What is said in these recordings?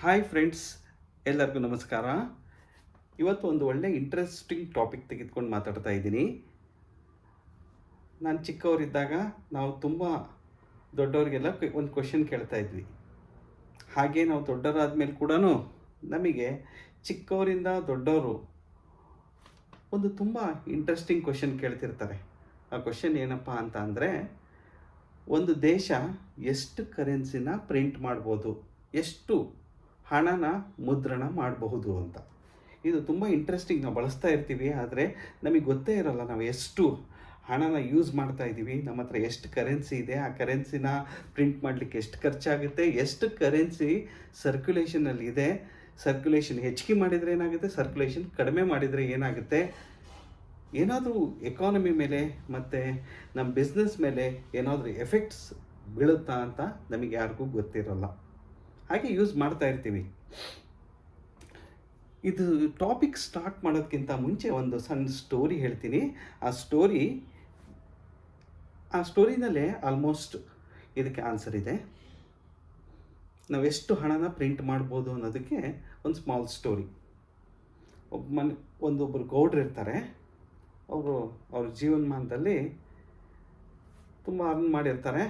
Hi friends ಎಲ್ಲರಿಗೂ ನಮಸ್ಕಾರ. ಇವತ್ತು ಒಂದು ಒಳ್ಳೆ ಇಂಟ್ರೆಸ್ಟಿಂಗ್ ಟಾಪಿಕ್ ತೆಗೆದುಕೊಂಡು ಮಾತಾಡ್ತಾ ಇದ್ದೀನಿ. ನಾನು ಚಿಕ್ಕವರಿದ್ದಾಗ ನಾವು ತುಂಬ ದೊಡ್ಡವರಿಗೆಲ್ಲ ಒಂದು ಕ್ವಶನ್ ಕೇಳ್ತಾ ಇದ್ವಿ. ಹಾಗೆ ನಾವು ದೊಡ್ಡವರಾದ ಮೇಲೆ ಕೂಡ ನಮಗೆ ಚಿಕ್ಕವರಿಂದ ದೊಡ್ಡವರು ಒಂದು ತುಂಬ ಇಂಟ್ರೆಸ್ಟಿಂಗ್ ಕ್ವಶನ್ ಕೇಳ್ತಿರ್ತಾರೆ. ಆ ಕ್ವಶನ್ ಏನಪ್ಪ ಅಂತ ಅಂದರೆ, ಒಂದು ದೇಶ ಎಷ್ಟು ಕರೆನ್ಸಿನ ಪ್ರಿಂಟ್ ಮಾಡ್ಬೋದು? ಎಷ್ಟು ಹಣನ ಮುದ್ರಣ ಮಾಡಬಹುದು ಅಂತ. ಇದು ತುಂಬ ಇಂಟ್ರೆಸ್ಟಿಂಗ್ ನಾವು ಬಳಸ್ತಾ ಇರ್ತೀವಿ, ಆದರೆ ನಮಗೆ ಗೊತ್ತೇ ಇರಲ್ಲ ನಾವು ಎಷ್ಟು ಹಣನ ಯೂಸ್ ಮಾಡ್ತಾ ಇದ್ದೀವಿ. ನಮ್ಮ ಹತ್ರ ಎಷ್ಟು ಕರೆನ್ಸಿ ಇದೆ, ಆ ಕರೆನ್ಸಿನ ಪ್ರಿಂಟ್ ಮಾಡಲಿಕ್ಕೆ ಎಷ್ಟು ಖರ್ಚಾಗುತ್ತೆ, ಎಷ್ಟು ಕರೆನ್ಸಿ ಸರ್ಕ್ಯುಲೇಷನಲ್ಲಿ ಇದೆ. ಸರ್ಕ್ಯುಲೇಷನ್ ಹೆಚ್ಚಿಗೆ ಮಾಡಿದರೆ ಏನಾಗುತ್ತೆ ಸರ್ಕ್ಯುಲೇಷನ್ ಕಡಿಮೆ ಮಾಡಿದರೆ ಏನಾಗುತ್ತೆ? ಏನಾದರೂ ಎಕಾನಮಿ ಮೇಲೆ ಮತ್ತು ನಮ್ಮ ಬಿಸ್ನೆಸ್ ಮೇಲೆ ಏನಾದರೂ ಎಫೆಕ್ಟ್ಸ್ ಬೀಳುತ್ತಾ ಅಂತ ನಮಗೆ ಯಾರಿಗೂ ಗೊತ್ತಿರಲ್ಲ. ಹಾಗೆ ಯೂಸ್ ಮಾಡ್ತಾ ಇರ್ತೀವಿ. ಇದು ಟಾಪಿಕ್ ಸ್ಟಾರ್ಟ್ ಮಾಡೋದಕ್ಕಿಂತ ಮುಂಚೆ ಒಂದು ಸಣ್ಣ ಸ್ಟೋರಿ ಹೇಳ್ತೀನಿ. ಆ ಸ್ಟೋರಿ ಆ ಸ್ಟೋರಿನಲ್ಲೇ ಆಲ್ಮೋಸ್ಟ್ ಇದಕ್ಕೆ ಆನ್ಸರ್ ಇದೆ. ನಾವೆಷ್ಟು ಹಣನ ಪ್ರಿಂಟ್ ಮಾಡ್ಬೋದು ಅನ್ನೋದಕ್ಕೆ ಒಂದು ಸ್ಮಾಲ್ ಸ್ಟೋರಿ ಒಬ್ಬ ಮನೆ ಒಂದೊಬ್ಬರು ಗೌಡ್ರು ಇರ್ತಾರೆ. ಅವರು, ಅವ್ರ ಜೀವನಮಾನದಲ್ಲಿ ತುಂಬ ಅರ್ನ್ ಮಾಡಿರ್ತಾರೆ.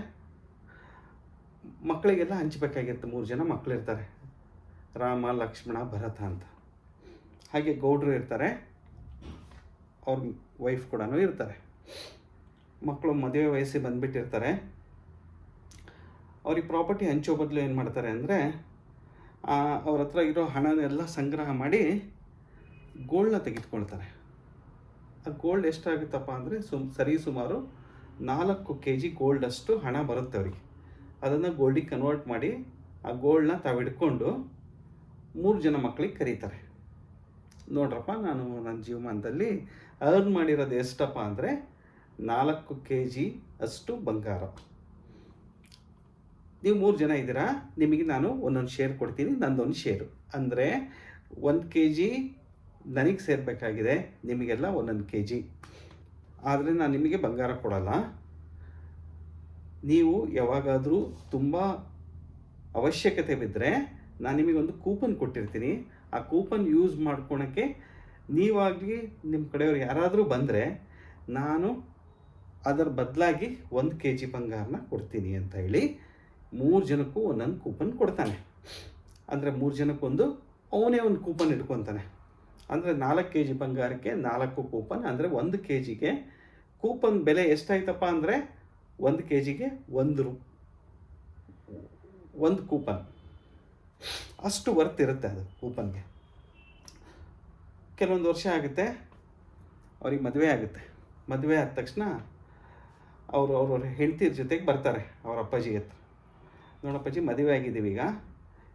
ಮಕ್ಕಳಿಗೆಲ್ಲ ಹಂಚಬೇಕಾಗಿತ್ತು ಮೂರು ಜನ ಮಕ್ಕಳಿರ್ತಾರೆ ರಾಮ, ಲಕ್ಷ್ಮಣ, ಭರತ ಅಂತ. ಹಾಗೆ ಗೌಡ್ರು ಇರ್ತಾರೆ. ಅವ್ರ ವೈಫ್ ಕೂಡ ಇರ್ತಾರೆ. ಮಕ್ಕಳು ಮದುವೆ ವಯಸ್ಸಿಗೆ ಬಂದುಬಿಟ್ಟಿರ್ತಾರೆ. ಅವ್ರಿಗೆ ಪ್ರಾಪರ್ಟಿ ಹಂಚೋ ಬದಲು ಏನು ಮಾಡ್ತಾರೆ ಅಂದರೆ ಅವ್ರ ಹತ್ರ ಇರೋ ಹಣನೆಲ್ಲ ಸಂಗ್ರಹ ಮಾಡಿ ಗೋಲ್ಡ್ನ ತೆಗೆದುಕೊಳ್ತಾರೆ. ಆ ಗೋಲ್ಡ್ ಎಷ್ಟಾಗುತ್ತಪ್ಪ ಅಂದರೆ ಸುಮ್, ಸರಿ ಸುಮಾರು ನಾಲ್ಕು ಕೆ ಜಿ ಗೋಲ್ಡಷ್ಟು ಹಣ ಬರುತ್ತೆ ಅವರಿಗೆ. ಅದನ್ನು ಗೋಲ್ಡಿಗೆ ಕನ್ವರ್ಟ್ ಮಾಡಿ ಆ ಗೋಲ್ಡ್ನ ತಾವು ಹಿಡ್ಕೊಂಡು ಮೂರು ಜನ ಮಕ್ಕಳಿಗೆ ಕರೀತಾರೆ. ನೋಡ್ರಪ್ಪ, ನಾನು ನನ್ನ ಜೀವಮಾನದಲ್ಲಿ ಅರ್ನ್ ಮಾಡಿರೋದು ಎಷ್ಟಪ್ಪ ಅಂದರೆ ನಾಲ್ಕು ಕೆ ಜಿ ಅಷ್ಟು ಬಂಗಾರ. ನೀವು ಮೂರು ಜನ ಇದ್ದೀರಾ? ನಿಮಗೆ ನಾನು ಒಂದೊಂದು ಶೇರ್ ಕೊಡ್ತೀನಿ, ನಂದೊಂದು ಶೇರು ಅಂದರೆ ಒಂದು ಕೆ ಜಿ ನನಗೆ ಸೇರಬೇಕಾಗಿದೆ, ನಿಮಗೆಲ್ಲ ಒಂದೊಂದು ಕೆ ಜಿ ಆದರೆ ನಾನು ನಿಮಗೆ ಬಂಗಾರ ಕೊಡಲ್ಲ. ನೀವು ಯಾವಾಗಾದರೂ ತುಂಬ ಅವಶ್ಯಕತೆ ಬಿದ್ದರೆ ನಾನು ನಿಮಗೊಂದು ಕೂಪನ್ ಕೊಟ್ಟಿರ್ತೀನಿ. ಆ ಕೂಪನ್ ಯೂಸ್ ಮಾಡ್ಕೊಳಕ್ಕೆ ನೀವಾಗಲಿ ನಿಮ್ಮ ಕಡೆಯವ್ರು ಯಾರಾದರೂ ಬಂದರೆ ನಾನು ಅದರ ಬದಲಾಗಿ ಒಂದು ಕೆ ಜಿ ಬಂಗಾರನ ಕೊಡ್ತೀನಿ ಅಂತ ಹೇಳಿ ಮೂರು ಜನಕ್ಕೂ ಒಂದೊಂದು ಕೂಪನ್ ಕೊಡ್ತಾನೆ. ಅಂದರೆ ಮೂರು ಜನಕ್ಕೊಂದು ಅವನೇ ಒಂದು ಕೂಪನ್ ಇಟ್ಕೊತಾನೆ. ಅಂದರೆ ನಾಲ್ಕು ಕೆ ಜಿ ಬಂಗಾರಕ್ಕೆ ನಾಲ್ಕು ಕೂಪನ್ ಅಂದರೆ ಒಂದು ಕೆ ಜಿಗೆ ಕೂಪನ್ ಬೆಲೆ ಎಷ್ಟಾಯ್ತಪ್ಪ ಅಂದರೆ ಒಂದು ಕೆ ಜಿಗೆ ಒಂದು ರೂ, ಒಂದು ಕೂಪನ್. ಅಷ್ಟು ವರ್ತ್ ಇರುತ್ತೆ ಅದು ಕೂಪನ್ಗೆ. ಕೆಲವೊಂದು ವರ್ಷ ಆಗುತ್ತೆ, ಅವ್ರಿಗೆ ಮದುವೆ ಆಗುತ್ತೆ. ಮದುವೆ ಆದ ತಕ್ಷಣ ಅವರು ಅವ್ರವ್ರ ಹೆಂಡ್ತಿರ ಜೊತೆಗೆ ಬರ್ತಾರೆ ಅವ್ರ ಅಪ್ಪಾಜಿ ಹತ್ರ. ನೋಡಪ್ಪಾಜಿ ಮದುವೆ ಆಗಿದ್ದೀವಿ ಈಗ.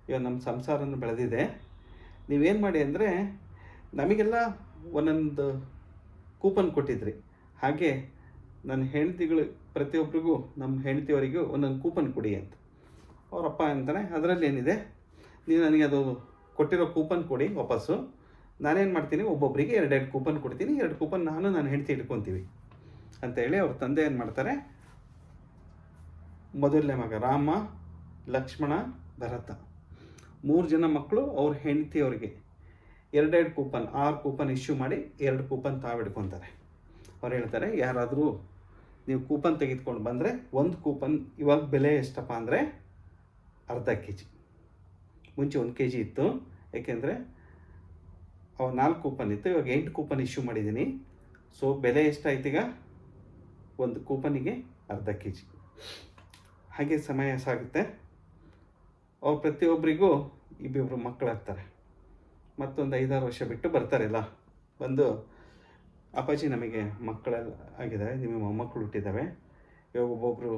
ಇವಾಗ ನಮ್ಮ ಸಂಸಾರನ ಬೆಳೆದಿದೆ. ನೀವೇನು ಮಾಡಿ ಅಂದರೆ ನಮಗೆಲ್ಲ ಒಂದೊಂದು ಕೂಪನ್ ಕೊಟ್ಟಿದ್ರಿ. ಹಾಗೆ ನನ್ನ ಹೆಂಡತಿಗಳು ಪ್ರತಿಯೊಬ್ಬರಿಗೂ, ನಮ್ಮ ಹೆಂಡತಿಯವರಿಗೂ ಒಂದೊಂದು ಕೂಪನ್ ಕೊಡಿ ಅಂತ. ಅವರಪ್ಪ ಅಂತಾನೆ, ಅದರಲ್ಲಿ ಏನಿದೆ? ನೀವು ನನಗೆ ಅದು ಕೊಟ್ಟಿರೋ ಕೂಪನ್ ಕೊಡಿ ವಾಪಸ್ಸು. ನಾನೇನು ಮಾಡ್ತೀನಿ? ಒಬ್ಬೊಬ್ಬರಿಗೆ ಎರಡೆರಡು ಕೂಪನ್ ಕೊಡ್ತೀನಿ. ಎರಡು ಕೂಪನ್ ನಾನು ನನ್ನ ಹೆಂಡತಿ ಇಟ್ಕೊತೀವಿ ಅಂತೇಳಿ ಅವ್ರ ತಂದೆ ಏನು ಮಾಡ್ತಾರೆ? ಮೊದಲನೇ ಮಗ ರಾಮ, ಲಕ್ಷ್ಮಣ, ಭರತ. ಮೂರು ಜನ ಮಕ್ಕಳು ಅವ್ರ ಹೆಂಡತಿಯವ್ರಿಗೆ. ಎರಡೆರಡು ಕೂಪನ್, ಆರು ಕೂಪನ್ ಇಶ್ಯೂ ಮಾಡಿ ಎರಡು ಕೂಪನ್ ತಾವು ಹಿಡ್ಕೊತಾರೆ. ಅವ್ರು ಹೇಳ್ತಾರೆ, ಯಾರಾದರೂ ನೀವು ಕೂಪನ್ ತೆಗೆದುಕೊಂಡು ಬಂದರೆ ಒಂದು ಕೂಪನ್ ಇವಾಗ ಬೆಲೆ ಎಷ್ಟಪ್ಪ ಅಂದರೆ ಅರ್ಧ ಕೆ ಜಿ ಮುಂಚೆ ಒಂದು ಕೆ ಜಿ ಇತ್ತು. ಏಕೆಂದರೆ ಅವ ನಾಲ್ಕು ಕೂಪನ್ ಇತ್ತು. ಇವಾಗ ಎಂಟು ಕೂಪನ್ ಇಶ್ಯೂ ಮಾಡಿದ್ದೀನಿ ಸೊ ಬೆಲೆ ಎಷ್ಟಾಯ್ತೀಗ ಒಂದು ಕೂಪನಿಗೆ ಅರ್ಧ ಕೆ ಜಿ ಹಾಗೆ ಸಮಯ ಸಾಗುತ್ತೆ. ಅವ್ರು ಪ್ರತಿಯೊಬ್ಬರಿಗೂ ಇಬ್ಬಿಬ್ಬರು ಮಕ್ಕಳಾಗ್ತಾರೆ ಮತ್ತೊಂದು ಐದಾರು ವರ್ಷ ಬಿಟ್ಟು ಬರ್ತಾರಲ್ಲ. ಬಂದು ಅಪ್ಪಾಜಿ ನಮಗೆ ಮಕ್ಕಳೆಲ್ಲ ಆಗಿದ್ದಾರೆ ನಿಮಗೆ ಮೊಮ್ಮಕ್ಕಳು ಹುಟ್ಟಿದ್ದಾವೆ. ಇವಾಗ ಒಬ್ಬೊಬ್ಬರು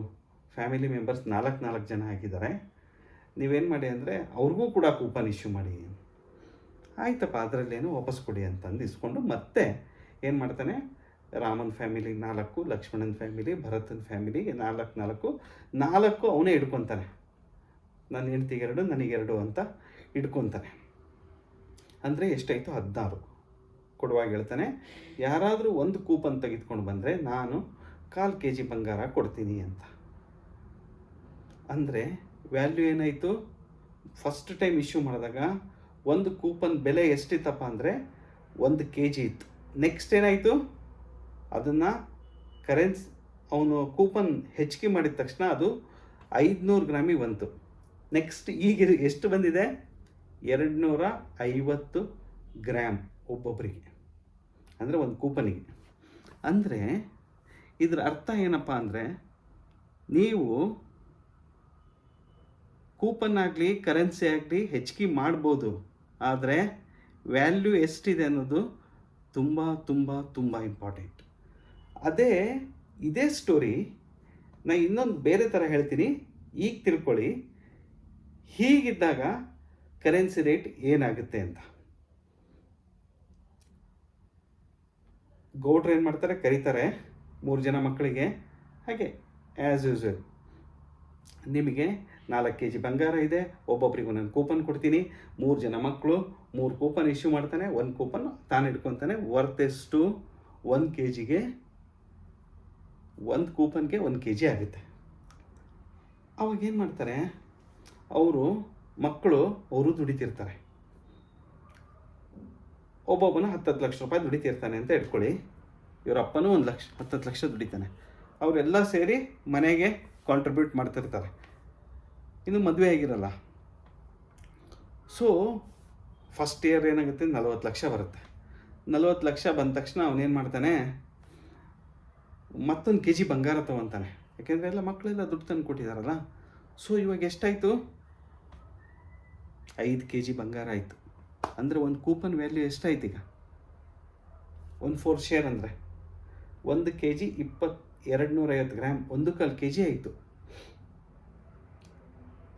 ಫ್ಯಾಮಿಲಿ ಮೆಂಬರ್ಸ್ ನಾಲ್ಕು ನಾಲ್ಕು ಜನ ಆಗಿದ್ದಾರೆ. ನೀವೇನು ಮಾಡಿ ಅಂದರೆ ಅವ್ರಿಗೂ ಕೂಡ ಕೂಪನ್ ಇಶ್ಯೂ ಮಾಡಿ. ಆಯ್ತಪ್ಪ, ಅದರಲ್ಲೇನು ವಾಪಸ್ ಕೊಡಿ ಅಂತಂದು ಇಸ್ಕೊಂಡು ಮತ್ತೆ ಏನು ಮಾಡ್ತಾನೆ? ರಾಮನ ಫ್ಯಾಮಿಲಿ ನಾಲ್ಕು, ಲಕ್ಷ್ಮಣನ ಫ್ಯಾಮಿಲಿ ಭರತನ ಫ್ಯಾಮಿಲಿ ನಾಲ್ಕು ನಾಲ್ಕು ನಾಲ್ಕು ಅವನೇ ಹಿಡ್ಕೊತಾನೆ. ನನ್ನ ನನಗೆ ನನಗೆರಡು ಅಂತ ಇಟ್ಕೊತಾನೆ ಅಂದರೆ ಎಷ್ಟಾಯಿತು? ಹದಿನಾರು. ಕೊಡುವಾಗ ಹೇಳ್ತಾನೆ, ಯಾರಾದರೂ ಒಂದು ಕೂಪನ್ ತೆಗೆದುಕೊಂಡು ಬಂದರೆ ನಾನು ಕಾಲು ಕೆ ಜಿ ಬಂಗಾರ ಕೊಡ್ತೀನಿ ಅಂತ. ಅಂದರೆ ವ್ಯಾಲ್ಯೂ ಏನಾಯಿತು? ಫಸ್ಟ್ ಟೈಮ್ ಇಶ್ಯೂ ಮಾಡಿದಾಗ ಒಂದು ಕೂಪನ್ ಬೆಲೆ ಎಷ್ಟಿತ್ತಪ್ಪ ಅಂದರೆ ಒಂದು ಕೆ ಜಿ ಇತ್ತು. ನೆಕ್ಸ್ಟ್ ಏನಾಯಿತು? ಅದನ್ನು ಕರೆನ್ಸ್, ಅವನು ಕೂಪನ್ ಹೆಚ್ಚಿಗೆ ಮಾಡಿದ ತಕ್ಷಣ ಅದು ಐದುನೂರು ಗ್ರಾಮಿಗೆ ಬಂತು. ನೆಕ್ಸ್ಟ್ ಈಗ ಎಷ್ಟು ಬಂದಿದೆ? ಎರಡು ನೂರ ಐವತ್ತು ಗ್ರಾಮ್ ಒಬ್ಬೊಬ್ಬರಿಗೆ ಅಂದರೆ ಒಂದು ಕೂಪನಿಗೆ. ಅಂದರೆ ಇದರ ಅರ್ಥ ಏನಪ್ಪ ಅಂದರೆ ನೀವು ಕೂಪನ್ ಆಗಲಿ ಕರೆನ್ಸಿ ಆಗಲಿ ಹೆಚ್ಚಿಗೆ ಮಾಡ್ಬೋದು. ಆದರೆ ವ್ಯಾಲ್ಯೂ ಎಷ್ಟಿದೆ ಅನ್ನೋದು ತುಂಬ ತುಂಬ ತುಂಬ ಇಂಪಾರ್ಟೆಂಟ್ ಅದೇ ಇದೇ ಸ್ಟೋರಿ ನಾ ಇನ್ನೊಂದು ಬೇರೆ ಥರ ಹೇಳ್ತೀನಿ. ಈಗ ತಿಳ್ಕೊಳ್ಳಿ. ಹೀಗಿದ್ದಾಗ ಕರೆನ್ಸಿ ರೇಟ್ ಏನಾಗುತ್ತೆ ಅಂತ. ಗೌಡ್ರು ಏನು ಮಾಡ್ತಾರೆ? ಕರೀತಾರೆ ಮೂರು ಜನ ಮಕ್ಕಳಿಗೆ. ಹಾಗೆ ಆ್ಯಸ್ ಯೂಸ್ವಲ್ ನಿಮಗೆ ನಾಲ್ಕು ಕೆ ಜಿ ಬಂಗಾರ ಇದೆ. ಒಬ್ಬೊಬ್ರಿಗೆ ಒಂದೊಂದು ಕೂಪನ್ ಕೊಡ್ತೀನಿ. ಮೂರು ಜನ ಮಕ್ಕಳು ಮೂರು ಕೂಪನ್ ಇಶ್ಯೂ ಮಾಡ್ತಾನೆ. ಒಂದು ಕೂಪನ್ ತಾನು ಇಟ್ಕೊತಾನೆ. ವರ್ತ್ ಎಷ್ಟು ಒಂದು ಕೆ ಜಿಗೆ ಒಂದು ಕೂಪನ್ಗೆ ಒಂದು ಕೆ ಜಿ ಆಗುತ್ತೆ ಅವಾಗೇನು ಮಾಡ್ತಾರೆ? ಅವರು ಮಕ್ಕಳು, ಅವರು ದುಡಿತಿರ್ತಾರೆ. ಒಬ್ಬೊಬ್ಬನ ಹತ್ತತ್ತು ಲಕ್ಷ ರೂಪಾಯಿ ದುಡಿತಿರ್ತಾನೆ ಅಂತ ಇಟ್ಕೊಳ್ಳಿ ಇವ್ರ ಅಪ್ಪನೂ ಒಂದು ಲಕ್ಷ, ಹತ್ತತ್ತು ಲಕ್ಷ ದುಡಿತಾನೆ. ಅವರೆಲ್ಲ ಸೇರಿ ಮನೆಗೆ ಕಾಂಟ್ರಿಬ್ಯೂಟ್ ಮಾಡ್ತಿರ್ತಾರೆ. ಇನ್ನು ಮದುವೆ ಆಗಿರಲ್ಲ. ಸೊ ಫಸ್ಟ್ ಇಯರ್ ಏನಾಗುತ್ತೆ? ನಲ್ವತ್ತು ಲಕ್ಷ ಬರುತ್ತೆ. ನಲ್ವತ್ತು ಲಕ್ಷ ಬಂದ ತಕ್ಷಣ ಅವನೇನು ಮಾಡ್ತಾನೆ? ಮತ್ತೊಂದು ಕೆ ಜಿ ಬಂಗಾರ ತೊಗೊತಾನೆ. ಯಾಕೆಂದರೆ ಎಲ್ಲ ಮಕ್ಕಳೆಲ್ಲ ದುಡ್ಡು ತಂದು ಕೊಟ್ಟಿದ್ದಾರಲ್ಲ ಸೊ ಇವಾಗ ಎಷ್ಟಾಯಿತು? ಐದು ಕೆ ಜಿ ಬಂಗಾರ ಆಯಿತು. ಅಂದರೆ ಒಂದು ಕೂಪನ್ ವ್ಯಾಲ್ಯೂ ಎಷ್ಟಾಯ್ತು ಈಗ? ಒಂದು ಫೋರ್ ಶೇರ್ ಅಂದರೆ? ಒಂದು ಕೆ ಜಿ ಇಪ್ಪತ್ತು ಎರಡು ನೂರೈವತ್ತು ಗ್ರಾಮ್ ಒಂದು ಕಾಲು ಕೆ ಜಿ ಆಯಿತು.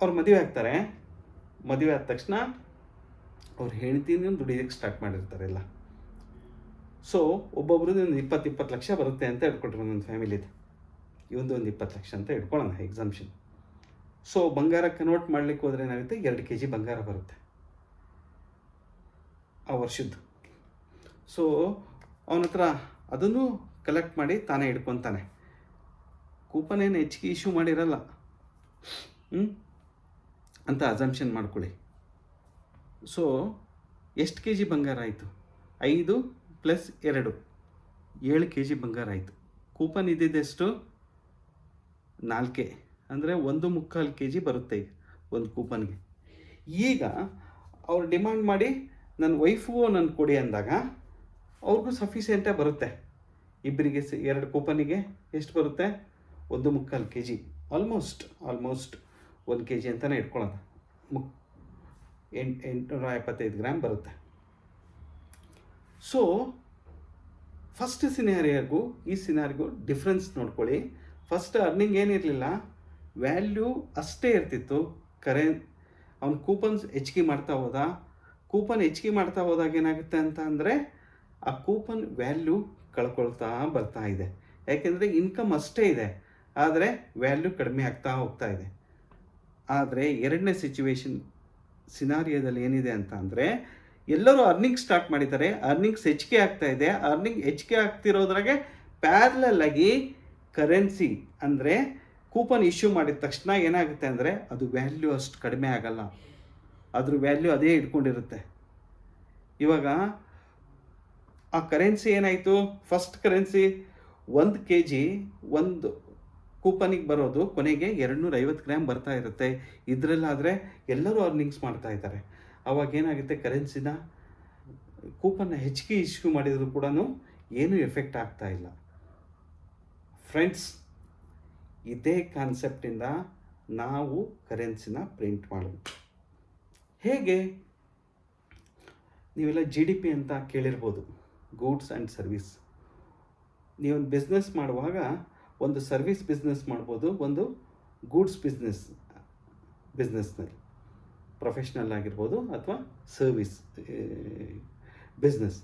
ಅವ್ರು ಮದುವೆ ಆಗ್ತಾರೆ. ಮದುವೆ ಆದ ತಕ್ಷಣ ಅವ್ರು ಒಂದು ದುಡಿಯೋಕ್ಕೆ ಸ್ಟಾರ್ಟ್ ಮಾಡಿರ್ತಾರೆ ಎಲ್ಲ. ಸೊ ಒಬ್ಬೊಬ್ರದ್ದು ಒಂದು ಇಪ್ಪತ್ತು ಇಪ್ಪತ್ತು ಲಕ್ಷ ಬರುತ್ತೆ ಅಂತ ಹೇಳ್ಕೊಟ್ರು ನನ್ನ ಫ್ಯಾಮಿಲಿದು ಇವೊಂದು ಒಂದು ಇಪ್ಪತ್ತು ಲಕ್ಷ ಅಂತ ಇಟ್ಕೊಳ್ಳೋಣ ಎಕ್ಸಾಮ್ಷನ್ ಸೊ ಬಂಗಾರ ಕನ್ವರ್ಟ್ ಮಾಡಲಿಕ್ಕೆ ಹೋದ್ರೆ ಏನಾಗುತ್ತೆ? ಎರಡು ಕೆ ಜಿ ಬಂಗಾರ ಬರುತ್ತೆ. ಆ ವರ್ಷದ್ದು. ಸೊ ಅವನ ಹತ್ರ ಅದನ್ನು ಕಲೆಕ್ಟ್ ಮಾಡಿ ತಾನೇ ಇಟ್ಕೊತಾನೆ ಕೂಪನ್ ಏನು ಹೆಚ್ಚಿಗೆ ಇಶ್ಯೂ ಮಾಡಿರಲ್ಲ. ಹ್ಞೂ ಅಂತ ಅಸಂಪ್ಷನ್ ಮಾಡ್ಕೊಳ್ಳಿ. ಸೊ ಎಷ್ಟು ಕೆ ಜಿ ಬಂಗಾರ ಆಯಿತು? ಐದು ಪ್ಲಸ್ ಎರಡು. ಏಳು ಕೆ ಜಿ ಬಂಗಾರ ಆಯಿತು. ಕೂಪನ್ ಇದ್ದಿದ್ದೆಷ್ಟು ನಾಲ್ಕೆ. ಅಂದರೆ ಒಂದು ಮುಕ್ಕಾಲು ಕೆ ಜಿ ಬರುತ್ತೆ ಈಗ, ಒಂದು ಕೂಪನ್ಗೆ. ಈಗ ಅವ್ರು ಡಿಮಾಂಡ್ ಮಾಡಿ ನನ್ನ ವೈಫು ನನ್ನ ಕೊಡಿ ಅಂದಾಗ ಅವ್ರಿಗೂ ಸಫಿಷಿಯೆಂಟೇ ಬರುತ್ತೆ. ಇಬ್ಬರಿಗೆ ಎರಡು ಕೂಪನಿಗೆ ಎಷ್ಟು ಬರುತ್ತೆ? ಒಂದು ಮುಕ್ಕಾಲು ಕೆ ಜಿ ಆಲ್ಮೋಸ್ಟ್ ಆಲ್ಮೋಸ್ಟ್ ಒಂದು ಕೆ ಜಿ ಅಂತಲೇ ಇಟ್ಕೊಳ್ಳೋಣ. ಮುಕ್, ಎಂಟು, ಎಂಟುನೂರ ಎಪ್ಪತ್ತೈದು ಗ್ರಾಮ್ ಬರುತ್ತೆ. ಸೊ ಫಸ್ಟ್ ಸಿನಾರಿಯಾಗೂ ಈ ಸಿನಾರಿಗೂ ಡಿಫ್ರೆನ್ಸ್ ನೋಡ್ಕೊಳ್ಳಿ. ಫಸ್ಟ್ ಅರ್ನಿಂಗ್ ಏನಿರಲಿಲ್ಲ ವ್ಯಾಲ್ಯೂ ಅಷ್ಟೇ ಇರ್ತಿತ್ತು. ಕರೆ, ಅವ್ನ ಕೂಪನ್ಸ್ ಹೆಚ್ಚಿಗೆ ಮಾಡ್ತಾ ಹೋದ. ಕೂಪನ್ ಹೆಚ್ಚಿಗೆ ಮಾಡ್ತಾ ಹೋದಾಗ ಏನಾಗುತ್ತೆ ಅಂತ ಅಂದರೆ ಆ ಕೂಪನ್ ವ್ಯಾಲ್ಯೂ ಕಳ್ಕೊಳ್ತಾ ಬರ್ತಾ ಇದೆ. ಯಾಕೆಂದರೆ ಇನ್ಕಮ್ ಅಷ್ಟೇ ಇದೆ, ಆದರೆ ವ್ಯಾಲ್ಯೂ ಕಡಿಮೆ ಆಗ್ತಾ ಹೋಗ್ತಾ ಇದೆ. ಆದರೆ ಎರಡನೇ ಸಿಚುವೇಶನ್ ಸಿನಾರಿಯೋದಲ್ಲಿ ಏನಿದೆ ಅಂತ ಅಂದರೆ ಎಲ್ಲರೂ ಅರ್ನಿಂಗ್ ಸ್ಟಾರ್ಟ್ ಮಾಡಿದ್ದಾರೆ ಅರ್ನಿಂಗ್ಸ್ ಹೆಚ್ಚಿಗೆ ಆಗ್ತಾ ಇದೆ. ಅರ್ನಿಂಗ್ ಹೆಚ್ಚಿಗೆ ಆಗ್ತಿರೋದ್ರಾಗೆ ಪ್ಯಾರಲಲ್ ಆಗಿ ಕರೆನ್ಸಿ ಅಂದರೆ ಕೂಪನ್ ಇಶ್ಯೂ ಮಾಡಿದ ತಕ್ಷಣ ಏನಾಗುತ್ತೆ ಅಂದರೆ ಅದು ವ್ಯಾಲ್ಯೂ ಅಷ್ಟು ಕಡಿಮೆ ಆಗಲ್ಲ. ಅದ್ರ ವ್ಯಾಲ್ಯೂ ಅದೇ ಇಟ್ಕೊಂಡಿರುತ್ತೆ. ಇವಾಗ ಆ ಕರೆನ್ಸಿ ಏನಾಯಿತು? ಫಸ್ಟ್ ಕರೆನ್ಸಿ ಒಂದು ಕೆ ಜಿ ಒಂದು ಕೂಪನಿಗೆ ಬರೋದು ಕೊನೆಗೆ ಎರಡುನೂರ ಐವತ್ತು ಗ್ರಾಮ್ ಬರ್ತಾ ಇರುತ್ತೆ. ಇದರಲ್ಲಾದರೆ ಎಲ್ಲರೂ ಅರ್ನಿಂಗ್ಸ್ ಮಾಡ್ತಾ ಇದ್ದಾರೆ. ಅವಾಗ ಏನಾಗುತ್ತೆ? ಕರೆನ್ಸಿನ ಕೂಪನ್ನ ಹೆಚ್ಚಿಗೆ ಇಶ್ಯೂ ಮಾಡಿದರೂ ಕೂಡ ಏನೂ ಎಫೆಕ್ಟ್ ಆಗ್ತಾ ಇಲ್ಲ. ಫ್ರೆಂಡ್ಸ್ ಇದೇ ಕಾನ್ಸೆಪ್ಟಿಂದ ನಾವು ಕರೆನ್ಸಿನ ಪ್ರಿಂಟ್ ಮಾಡಬೇಕು. ಹೇಗೆ? ನೀವೆಲ್ಲ ಜಿ ಡಿ ಪಿ ಅಂತ ಕೇಳಿರ್ಬೋದು. ಗೂಡ್ಸ್ ಆ್ಯಂಡ್ ಸರ್ವಿಸ್ ನೀವೊಂದು ಬಿಸ್ನೆಸ್ ಮಾಡುವಾಗ ಒಂದು ಸರ್ವಿಸ್ ಬಿಸ್ನೆಸ್ ಮಾಡ್ಬೋದು, ಒಂದು ಗೂಡ್ಸ್ ಬಿಸ್ನೆಸ್ ಬಿಸ್ನೆಸ್ನಲ್ಲಿ ಪ್ರೊಫೆಷ್ನಲ್ ಆಗಿರ್ಬೋದು ಅಥವಾ ಸರ್ವಿಸ್ ಬಿಸ್ನೆಸ್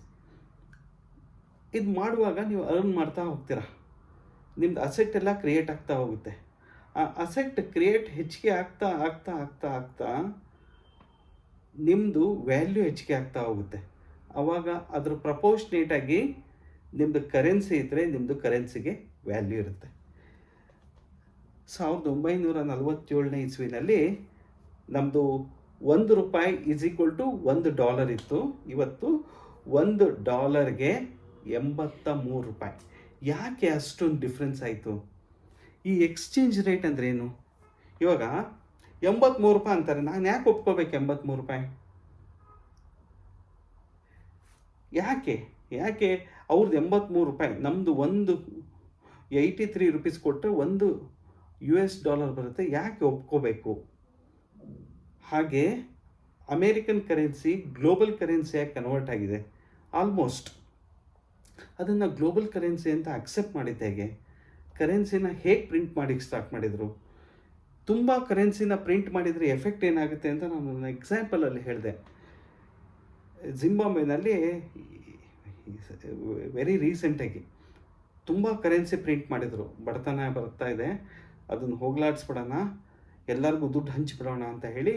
ಇದು ಮಾಡುವಾಗ ನೀವು ಅರ್ನ್ ಮಾಡ್ತಾ ಹೋಗ್ತೀರಾ. ನಿಮ್ದು ಅಸೆಟ್ ಎಲ್ಲ ಕ್ರಿಯೇಟ್ ಆಗ್ತಾ ಹೋಗುತ್ತೆ. ಆ ಅಸೆಟ್ ಕ್ರಿಯೇಟ್ ಹೆಚ್ಚಿಗೆ ಆಗ್ತಾ ಆಗ್ತಾ ಆಗ್ತಾ ಆಗ್ತಾ ನಿಮ್ಮದು ವ್ಯಾಲ್ಯೂ ಹೆಚ್ಚಿಗೆ ಆಗ್ತಾ ಹೋಗುತ್ತೆ. ಆವಾಗ ಅದ್ರ ಪ್ರಪೋರ್ಷನೇಟಾಗಿ ನಿಮ್ಮದು ಕರೆನ್ಸಿ ಇದ್ದರೆ ನಿಮ್ಮದು ಕರೆನ್ಸಿಗೆ ವ್ಯಾಲ್ಯೂ ಇರುತ್ತೆ. ಸಾವಿರದ ಒಂಬೈನೂರ ನಲವತ್ತೇಳನೇ ಇಸ್ವಿನಲ್ಲಿ ನಮ್ಮದು ಒಂದು ರೂಪಾಯಿ ಈಸ್ ಈಕ್ವಲ್ ಟು ಒಂದು ಡಾಲರ್ ಇತ್ತು. ಇವತ್ತು ಒಂದು ಡಾಲರ್ಗೆ ಎಂಬತ್ತ ಮೂರು ರೂಪಾಯಿ. ಯಾಕೆ ಅಷ್ಟೊಂದು ಡಿಫ್ರೆನ್ಸ್ ಆಯಿತು? ಈ ಎಕ್ಸ್ಚೇಂಜ್ ರೇಟ್ ಅಂದ್ರೇನು ಇವಾಗ ಎಂಬತ್ತ್ಮೂರು ರೂಪಾಯಿ ಅಂತಾರೆ. ನಾನು ಯಾಕೆ ಒಪ್ಕೋಬೇಕು ಎಂಬತ್ಮೂರು ರೂಪಾಯಿ? ಯಾಕೆ? ಯಾಕೆ? ಅವ್ರದ್ದು ಎಂಬತ್ಮೂರು ರೂಪಾಯಿ ನಮ್ಮದು ಒಂದು ಏಯ್ಟಿ ತ್ರೀ ರುಪೀಸ್ ಕೊಟ್ಟರೆ ಒಂದು ಯು ಎಸ್ ಡಾಲರ್ ಬರುತ್ತೆ. ಯಾಕೆ ಒಪ್ಕೋಬೇಕು? ಹಾಗೆ ಅಮೇರಿಕನ್ ಕರೆನ್ಸಿ, ಗ್ಲೋಬಲ್ ಕರೆನ್ಸಿಯಾಗಿ ಕನ್ವರ್ಟ್ ಆಗಿದೆ. ಆಲ್ಮೋಸ್ಟ್ ಅದನ್ನು ಗ್ಲೋಬಲ್ ಕರೆನ್ಸಿ ಅಂತ ಅಕ್ಸೆಪ್ಟ್ ಮಾಡಿದ್ದ ಹೇಗೆ? ಕರೆನ್ಸಿನ ಹೇಗೆ ಪ್ರಿಂಟ್ ಮಾಡಿ ಸ್ಟಾರ್ಟ್ ಮಾಡಿದರು? ತುಂಬ ಕರೆನ್ಸಿನ ಪ್ರಿಂಟ್ ಮಾಡಿದರೆ ಎಫೆಕ್ಟ್ ಏನಾಗುತ್ತೆ ಅಂತ ನಾನು ನನ್ನ ಎಕ್ಸಾಂಪಲಲ್ಲಿ ಹೇಳಿದೆ. ಜಿಂಬಾಬ್ವೆನಲ್ಲಿ ವೆರಿ ರೀಸೆಂಟಾಗಿ ತುಂಬ ಕರೆನ್ಸಿ ಪ್ರಿಂಟ್ ಮಾಡಿದರು. ಬಡತನ ಬರ್ತಾ ಇದೆ. ಅದನ್ನು ಹೋಗ್ಲಾಡಿಸ್ಬಿಡೋಣ. ಎಲ್ಲರಿಗೂ ದುಡ್ಡು ಹಂಚಿಬಿಡೋಣ ಅಂತ ಹೇಳಿ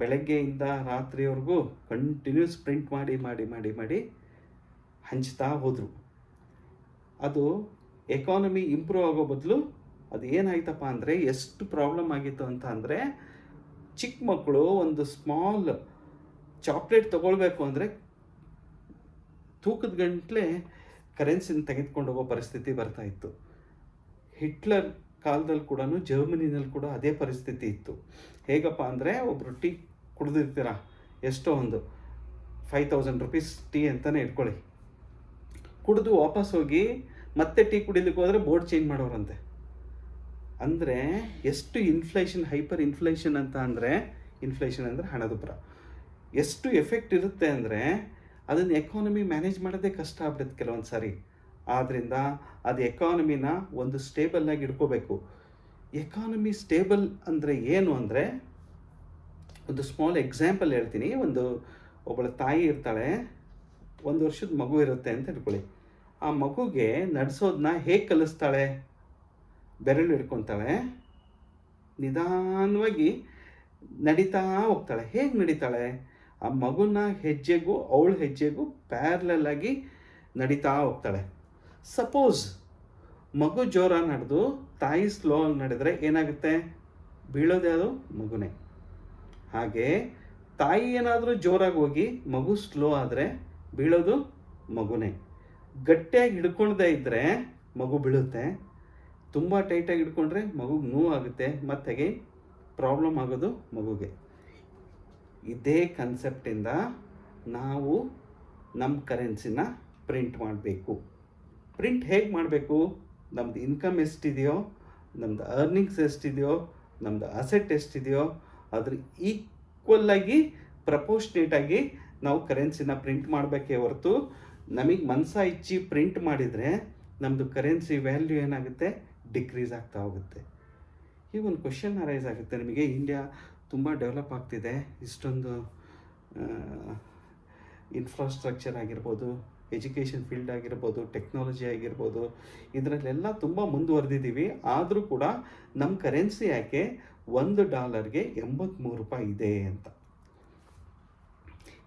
ಬೆಳಗ್ಗೆಯಿಂದ ರಾತ್ರಿವರೆಗೂ ಕಂಟಿನ್ಯೂಸ್ ಪ್ರಿಂಟ್ ಮಾಡಿ ಮಾಡಿ ಮಾಡಿ ಮಾಡಿ ಹಂಚ್ತಾ ಹೋದರು. ಅದು ಎಕಾನಮಿ ಇಂಪ್ರೂವ್ ಆಗೋ ಬದಲು ಅದು ಏನಾಯ್ತಪ್ಪ ಅಂದರೆ ಎಷ್ಟು ಪ್ರಾಬ್ಲಮ್ ಆಗಿತ್ತು ಅಂತ ಅಂದರೆ ಚಿಕ್ಕ ಮಕ್ಕಳು ಒಂದು ಸ್ಮಾಲ್ ಚಾಕ್ಲೇಟ್ ತೊಗೊಳ್ಬೇಕು ಅಂದರೆ ತೂಕದ ಗಂಟ್ಲೆ ಕರೆನ್ಸಿನ ತೆಗೆದುಕೊಂಡು ಹೋಗೋ ಪರಿಸ್ಥಿತಿ ಬರ್ತಾ ಇತ್ತು. ಹಿಟ್ಲರ್ ಕಾಲದಲ್ಲಿ ಕೂಡ ಜರ್ಮನಿನಲ್ಲಿ ಕೂಡ ಅದೇ ಪರಿಸ್ಥಿತಿ ಇತ್ತು. ಹೇಗಪ್ಪ ಅಂದರೆ ಒಬ್ಬರು ಟೀ ಕುಡಿದಿರ್ತೀರ ಎಷ್ಟೋ ಒಂದು ಫೈವ್ ತೌಸಂಡ್ ರುಪೀಸ್ ಟೀ ಅಂತಲೇ ಇಟ್ಕೊಳ್ಳಿ. ಕುಡಿದು ವಾಪಸ್ ಹೋಗಿ ಮತ್ತೆ ಟೀ ಕುಡಿಲಿಕ್ಕೆ ಹೋದರೆ ಬೋರ್ಡ್ ಚೇಂಜ್ ಮಾಡೋರಂತೆ. ಅಂದರೆ ಎಷ್ಟು ಇನ್ಫ್ಲೇಷನ್ ಹೈಪರ್ ಇನ್ಫ್ಲೇಷನ್ ಅಂತ ಅಂದರೆ ಇನ್ಫ್ಲೇಷನ್ ಅಂದರೆ ಹಣದುಬ್ಬರ ಎಷ್ಟು ಎಫೆಕ್ಟ್ ಇರುತ್ತೆ ಅಂದರೆ, ಅದನ್ನು ಎಕಾನಮಿ ಮ್ಯಾನೇಜ್ ಮಾಡೋದೇ ಕಷ್ಟ ಆಗ್ಬಿಡುತ್ತೆ ಕೆಲವೊಂದು ಸಾರಿ. ಆದ್ದರಿಂದ ಅದು ಎಕಾನಮಿನ ಒಂದು ಸ್ಟೇಬಲ್ ಆಗಿ ಇಟ್ಕೋಬೇಕು. ಎಕಾನಮಿ ಸ್ಟೇಬಲ್ ಅಂದರೆ ಏನು ಅಂದರೆ, ಒಂದು ಸ್ಮಾಲ್ ಎಕ್ಸಾಂಪಲ್ ಹೇಳ್ತೀನಿ. ಒಂದು ಒಬ್ಬಳ ತಾಯಿ ಇರ್ತಾಳೆ, ಒಂದು ವರ್ಷದ ಮಗು ಇರುತ್ತೆ ಅಂತ ಇಟ್ಕೊಳ್ಳಿ. ಆ ಮಗುಗೆ ನಡೆಸೋದನ್ನ ಹೇಗೆ ಕಲಿಸ್ತಾಳೆ? ಬೆರಳು ಹಿಡ್ಕೊತಾಳೆ ನಿಧಾನವಾಗಿ ನಡೀತಾ ಹೋಗ್ತಾಳೆ. ಹೇಗೆ ನಡೀತಾಳೆ? ಆ ಮಗುನ ಹೆಜ್ಜೆಗೂ, ಅವಳ ಹೆಜ್ಜೆಗೂ ಪ್ಯಾರ್ಲಲ್ ಆಗಿ ನಡೀತಾ ಹೋಗ್ತಾಳೆ. ಸಪೋಸ್ ಮಗು ಜೋರ ನಡೆದು, ತಾಯಿ ಸ್ಲೋ ಆಗಿ ನಡೆದರೆ ಏನಾಗುತ್ತೆ? ಬೀಳೋದೇ ಅದು ಮಗುನೇ. ಹಾಗೆ ತಾಯಿ ಏನಾದರೂ ಜೋರಾಗಿ ಹೋಗಿ ಮಗು ಸ್ಲೋ ಆದರೆ ಬೀಳೋದು ಮಗುನೇ. ಗಟ್ಟಿಯಾಗಿ ಹಿಡ್ಕೊಳ್ದೇ ಇದ್ದರೆ ಮಗು ಬೀಳುತ್ತೆ. ತುಂಬ ಟೈಟಾಗಿ ಇಟ್ಕೊಂಡ್ರೆ ಮಗುಗೆ ನೋವಾಗುತ್ತೆ ಆಗುತ್ತೆ ಹಾಗೆ ಪ್ರಾಬ್ಲಮ್ ಆಗೋದು ಮಗುಗೆ. ಇದೇ ಕನ್ಸೆಪ್ಟಿಂದ ನಾವು ನಮ್ಮ ಕರೆನ್ಸಿನ ಪ್ರಿಂಟ್ ಮಾಡಬೇಕು. ಪ್ರಿಂಟ್ ಹೇಗೆ ಮಾಡಬೇಕು? ನಮ್ಮದು ಇನ್ಕಮ್ ಎಷ್ಟಿದೆಯೋ ನಮ್ಮದು ಅರ್ನಿಂಗ್ಸ್ ಎಷ್ಟಿದೆಯೋ ನಮ್ಮದು ಅಸೆಟ್ ಎಷ್ಟಿದೆಯೋ, ಅದ್ರ ಈಕ್ವಲ್ಲಾಗಿ ಪ್ರಪೋಷ್ನೇಟಾಗಿ ನಾವು ಕರೆನ್ಸಿನ ಪ್ರಿಂಟ್ ಮಾಡಬೇಕೇ ಹೊರತು ನಮಗೆ ಮನಸ ಇಚ್ಚಿ ಪ್ರಿಂಟ್ ಮಾಡಿದರೆ ನಮ್ಮದು ಕರೆನ್ಸಿ ವ್ಯಾಲ್ಯೂ ಏನಾಗುತ್ತೆ? ಡಿಕ್ರೀಸ್ ಆಗ್ತಾ ಹೋಗುತ್ತೆ. ಈಗ ಒಂದು ಕ್ವಶನ್ ಅರೈಸ್ ಆಗುತ್ತೆ ನಿಮಗೆ. ಇಂಡಿಯಾ ತುಂಬ ಡೆವಲಪ್ ಆಗ್ತಿದೆ. ಇಷ್ಟೊಂದು ಇನ್ಫ್ರಾಸ್ಟ್ರಕ್ಚರ್ ಆಗಿರ್ಬೋದು ಎಜುಕೇಷನ್ ಫೀಲ್ಡ್ ಆಗಿರ್ಬೋದು ಟೆಕ್ನಾಲಜಿ ಆಗಿರ್ಬೋದು, ಇದರಲ್ಲೆಲ್ಲ ತುಂಬ ಮುಂದುವರೆದಿದ್ದೀವಿ ಆದರೂ ಕೂಡ ನಮ್ಮ ಕರೆನ್ಸಿ ಯಾಕೆ ಒಂದು ಡಾಲರ್ಗೆ ಎಂಬತ್ತ್ಮೂರು ರೂಪಾಯಿ ಇದೆ ಅಂತ.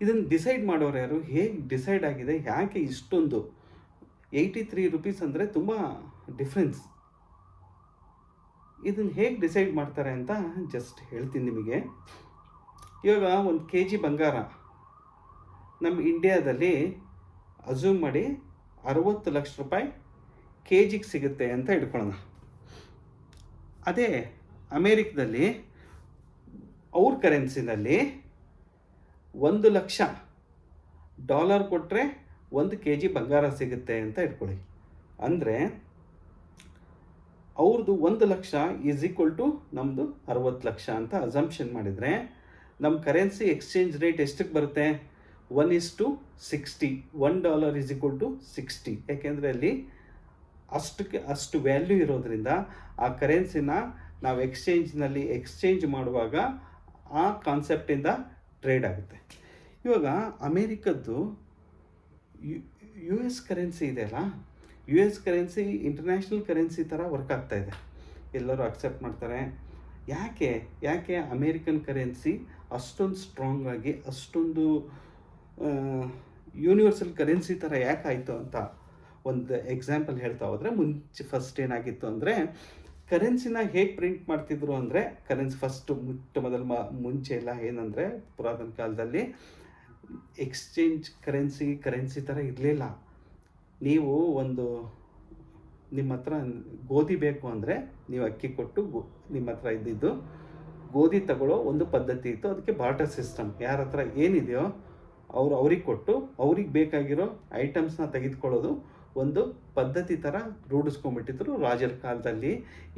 ಇದನ್ನು ಡಿಸೈಡ್ ಮಾಡೋರು ಯಾರು? ಹೇಗೆ ಡಿಸೈಡ್ ಆಗಿದೆ? ಯಾಕೆ ಇಷ್ಟೊಂದು? ಏಯ್ಟಿ ತ್ರೀ ರುಪೀಸ್ ಅಂದರೆ ತುಂಬ ಡಿಫ್ರೆನ್ಸ್ ಇದನ್ನು ಹೇಗೆ ಡಿಸೈಡ್ ಮಾಡ್ತಾರೆ ಅಂತ ಜಸ್ಟ್ ಹೇಳ್ತೀನಿ ನಿಮಗೆ. ಇವಾಗ ಒಂದು ಕೆ ಜಿ ಬಂಗಾರ. ನಮ್ಮ ಇಂಡಿಯಾದಲ್ಲಿ ಅಸ್ಯೂಮ್ ಮಾಡಿ ಅರುವತ್ತು ಲಕ್ಷ ರೂಪಾಯಿ ಕೆ ಜಿಗೆ ಸಿಗುತ್ತೆ ಅಂತ ಇಟ್ಕೊಳ್ಳೋಣ ಅದೇ ಅಮೇರಿಕದಲ್ಲಿ ಅವ್ರ ಕರೆನ್ಸಿನಲ್ಲಿ ಒಂದು ಲಕ್ಷ ಡಾಲರ್ ಕೊಟ್ಟರೆ ಒಂದು ಕೆ ಜಿ ಬಂಗಾರ ಸಿಗುತ್ತೆ ಅಂತ ಇಟ್ಕೊಳ್ಳಿ ಅಂದರೆ ಅವ್ರದ್ದು ಒಂದು ಲಕ್ಷ ಈಸ್ ಈಕ್ವಲ್ ಟು ನಮ್ಮದು ಅರವತ್ತು ಲಕ್ಷ ಅಂತ ಅಸಂಪ್ಷನ್ ಮಾಡಿದರೆ ನಮ್ಮ ಕರೆನ್ಸಿ ಎಕ್ಸ್ಚೇಂಜ್ ರೇಟ್ ಎಷ್ಟಕ್ಕೆ ಬರುತ್ತೆ? One is to sixty one dollar is equal to sixty ಯಾಕೆಂದರೆ ಅಲ್ಲಿ ಅಷ್ಟಕ್ಕೆ ಅಷ್ಟು ವ್ಯಾಲ್ಯೂ ಇರೋದ್ರಿಂದ ಆ ಕರೆನ್ಸಿನ ನಾವು ಎಕ್ಸ್ಚೇಂಜ್ನಲ್ಲಿ ಎಕ್ಸ್ಚೇಂಜ್ ಮಾಡುವಾಗ ಆ ಕಾನ್ಸೆಪ್ಟಿಂದ ಟ್ರೇಡ್ ಆಗುತ್ತೆ. ಇವಾಗ ಅಮೇರಿಕದ್ದು ಯು ಎಸ್ ಕರೆನ್ಸಿ ಇದೆಯಲ್ಲ U S currency international currency ಥರ ವರ್ಕ್ ಆಗ್ತಾ ಇದೆ. ಎಲ್ಲರೂ ಅಕ್ಸೆಪ್ಟ್ ಮಾಡ್ತಾರೆ. ಯಾಕೆ? ಯಾಕೆ ಅಮೇರಿಕನ್ ಕರೆನ್ಸಿ ಅಷ್ಟೊಂದು ಸ್ಟ್ರಾಂಗ್ ಆಗಿ, ಅಷ್ಟೊಂದು ಯೂನಿವರ್ಸಲ್ ಕರೆನ್ಸಿ ಥರ ಯಾಕೆ ಆಯಿತು ಅಂತ ಒಂದು ಎಕ್ಸಾಂಪಲ್ ಹೇಳ್ತಾ ಹೋದರೆ, ಮುಂಚೆ ಫಸ್ಟ್ ಏನಾಗಿತ್ತು ಅಂದರೆ ಕರೆನ್ಸಿನ ಹೇಗೆ ಪ್ರಿಂಟ್ ಮಾಡ್ತಿದ್ರು ಅಂದರೆ ಕರೆನ್ಸಿ ಫಸ್ಟ್ ಮುಟ್ಟ ಮೊದಲು ಮ, ಮುಂಚೆ ಎಲ್ಲ ಏನಂದರೆ, ಪುರಾತನ ಕಾಲದಲ್ಲಿ ಎಕ್ಸ್ಚೇಂಜ್ ಕರೆನ್ಸಿ ಕರೆನ್ಸಿ ಥರ ಇರಲಿಲ್ಲ. ನೀವು ಒಂದು ನಿಮ್ಮ ಹತ್ರ ಗೋಧಿ ಬೇಕು ಅಂದರೆ ನೀವು ಅಕ್ಕಿ ಕೊಟ್ಟು ಗೋ ನಿಮ್ಮ ಹತ್ರ ಇದ್ದಿದ್ದು ಗೋಧಿ ತಗೊಳ್ಳೋ ಒಂದು ಪದ್ಧತಿ ಇತ್ತು. ಅದಕ್ಕೆ ಬಾರ್ಟರ್ ಸಿಸ್ಟಮ್ ಯಾರ ಹತ್ರ ಏನಿದೆಯೋ ಅವರು ಅವ್ರಿಗೆ ಕೊಟ್ಟು ಅವ್ರಿಗೆ ಬೇಕಾಗಿರೋ ಐಟಮ್ಸ್ನ ತೆಗೆದುಕೊಳ್ಳೋದು ಒಂದು ಪದ್ಧತಿ ಥರ ರೂಢಿಸ್ಕೊಂಡ್ಬಿಟ್ಟಿದ್ರು ರಾಜರ ಕಾಲದಲ್ಲಿ.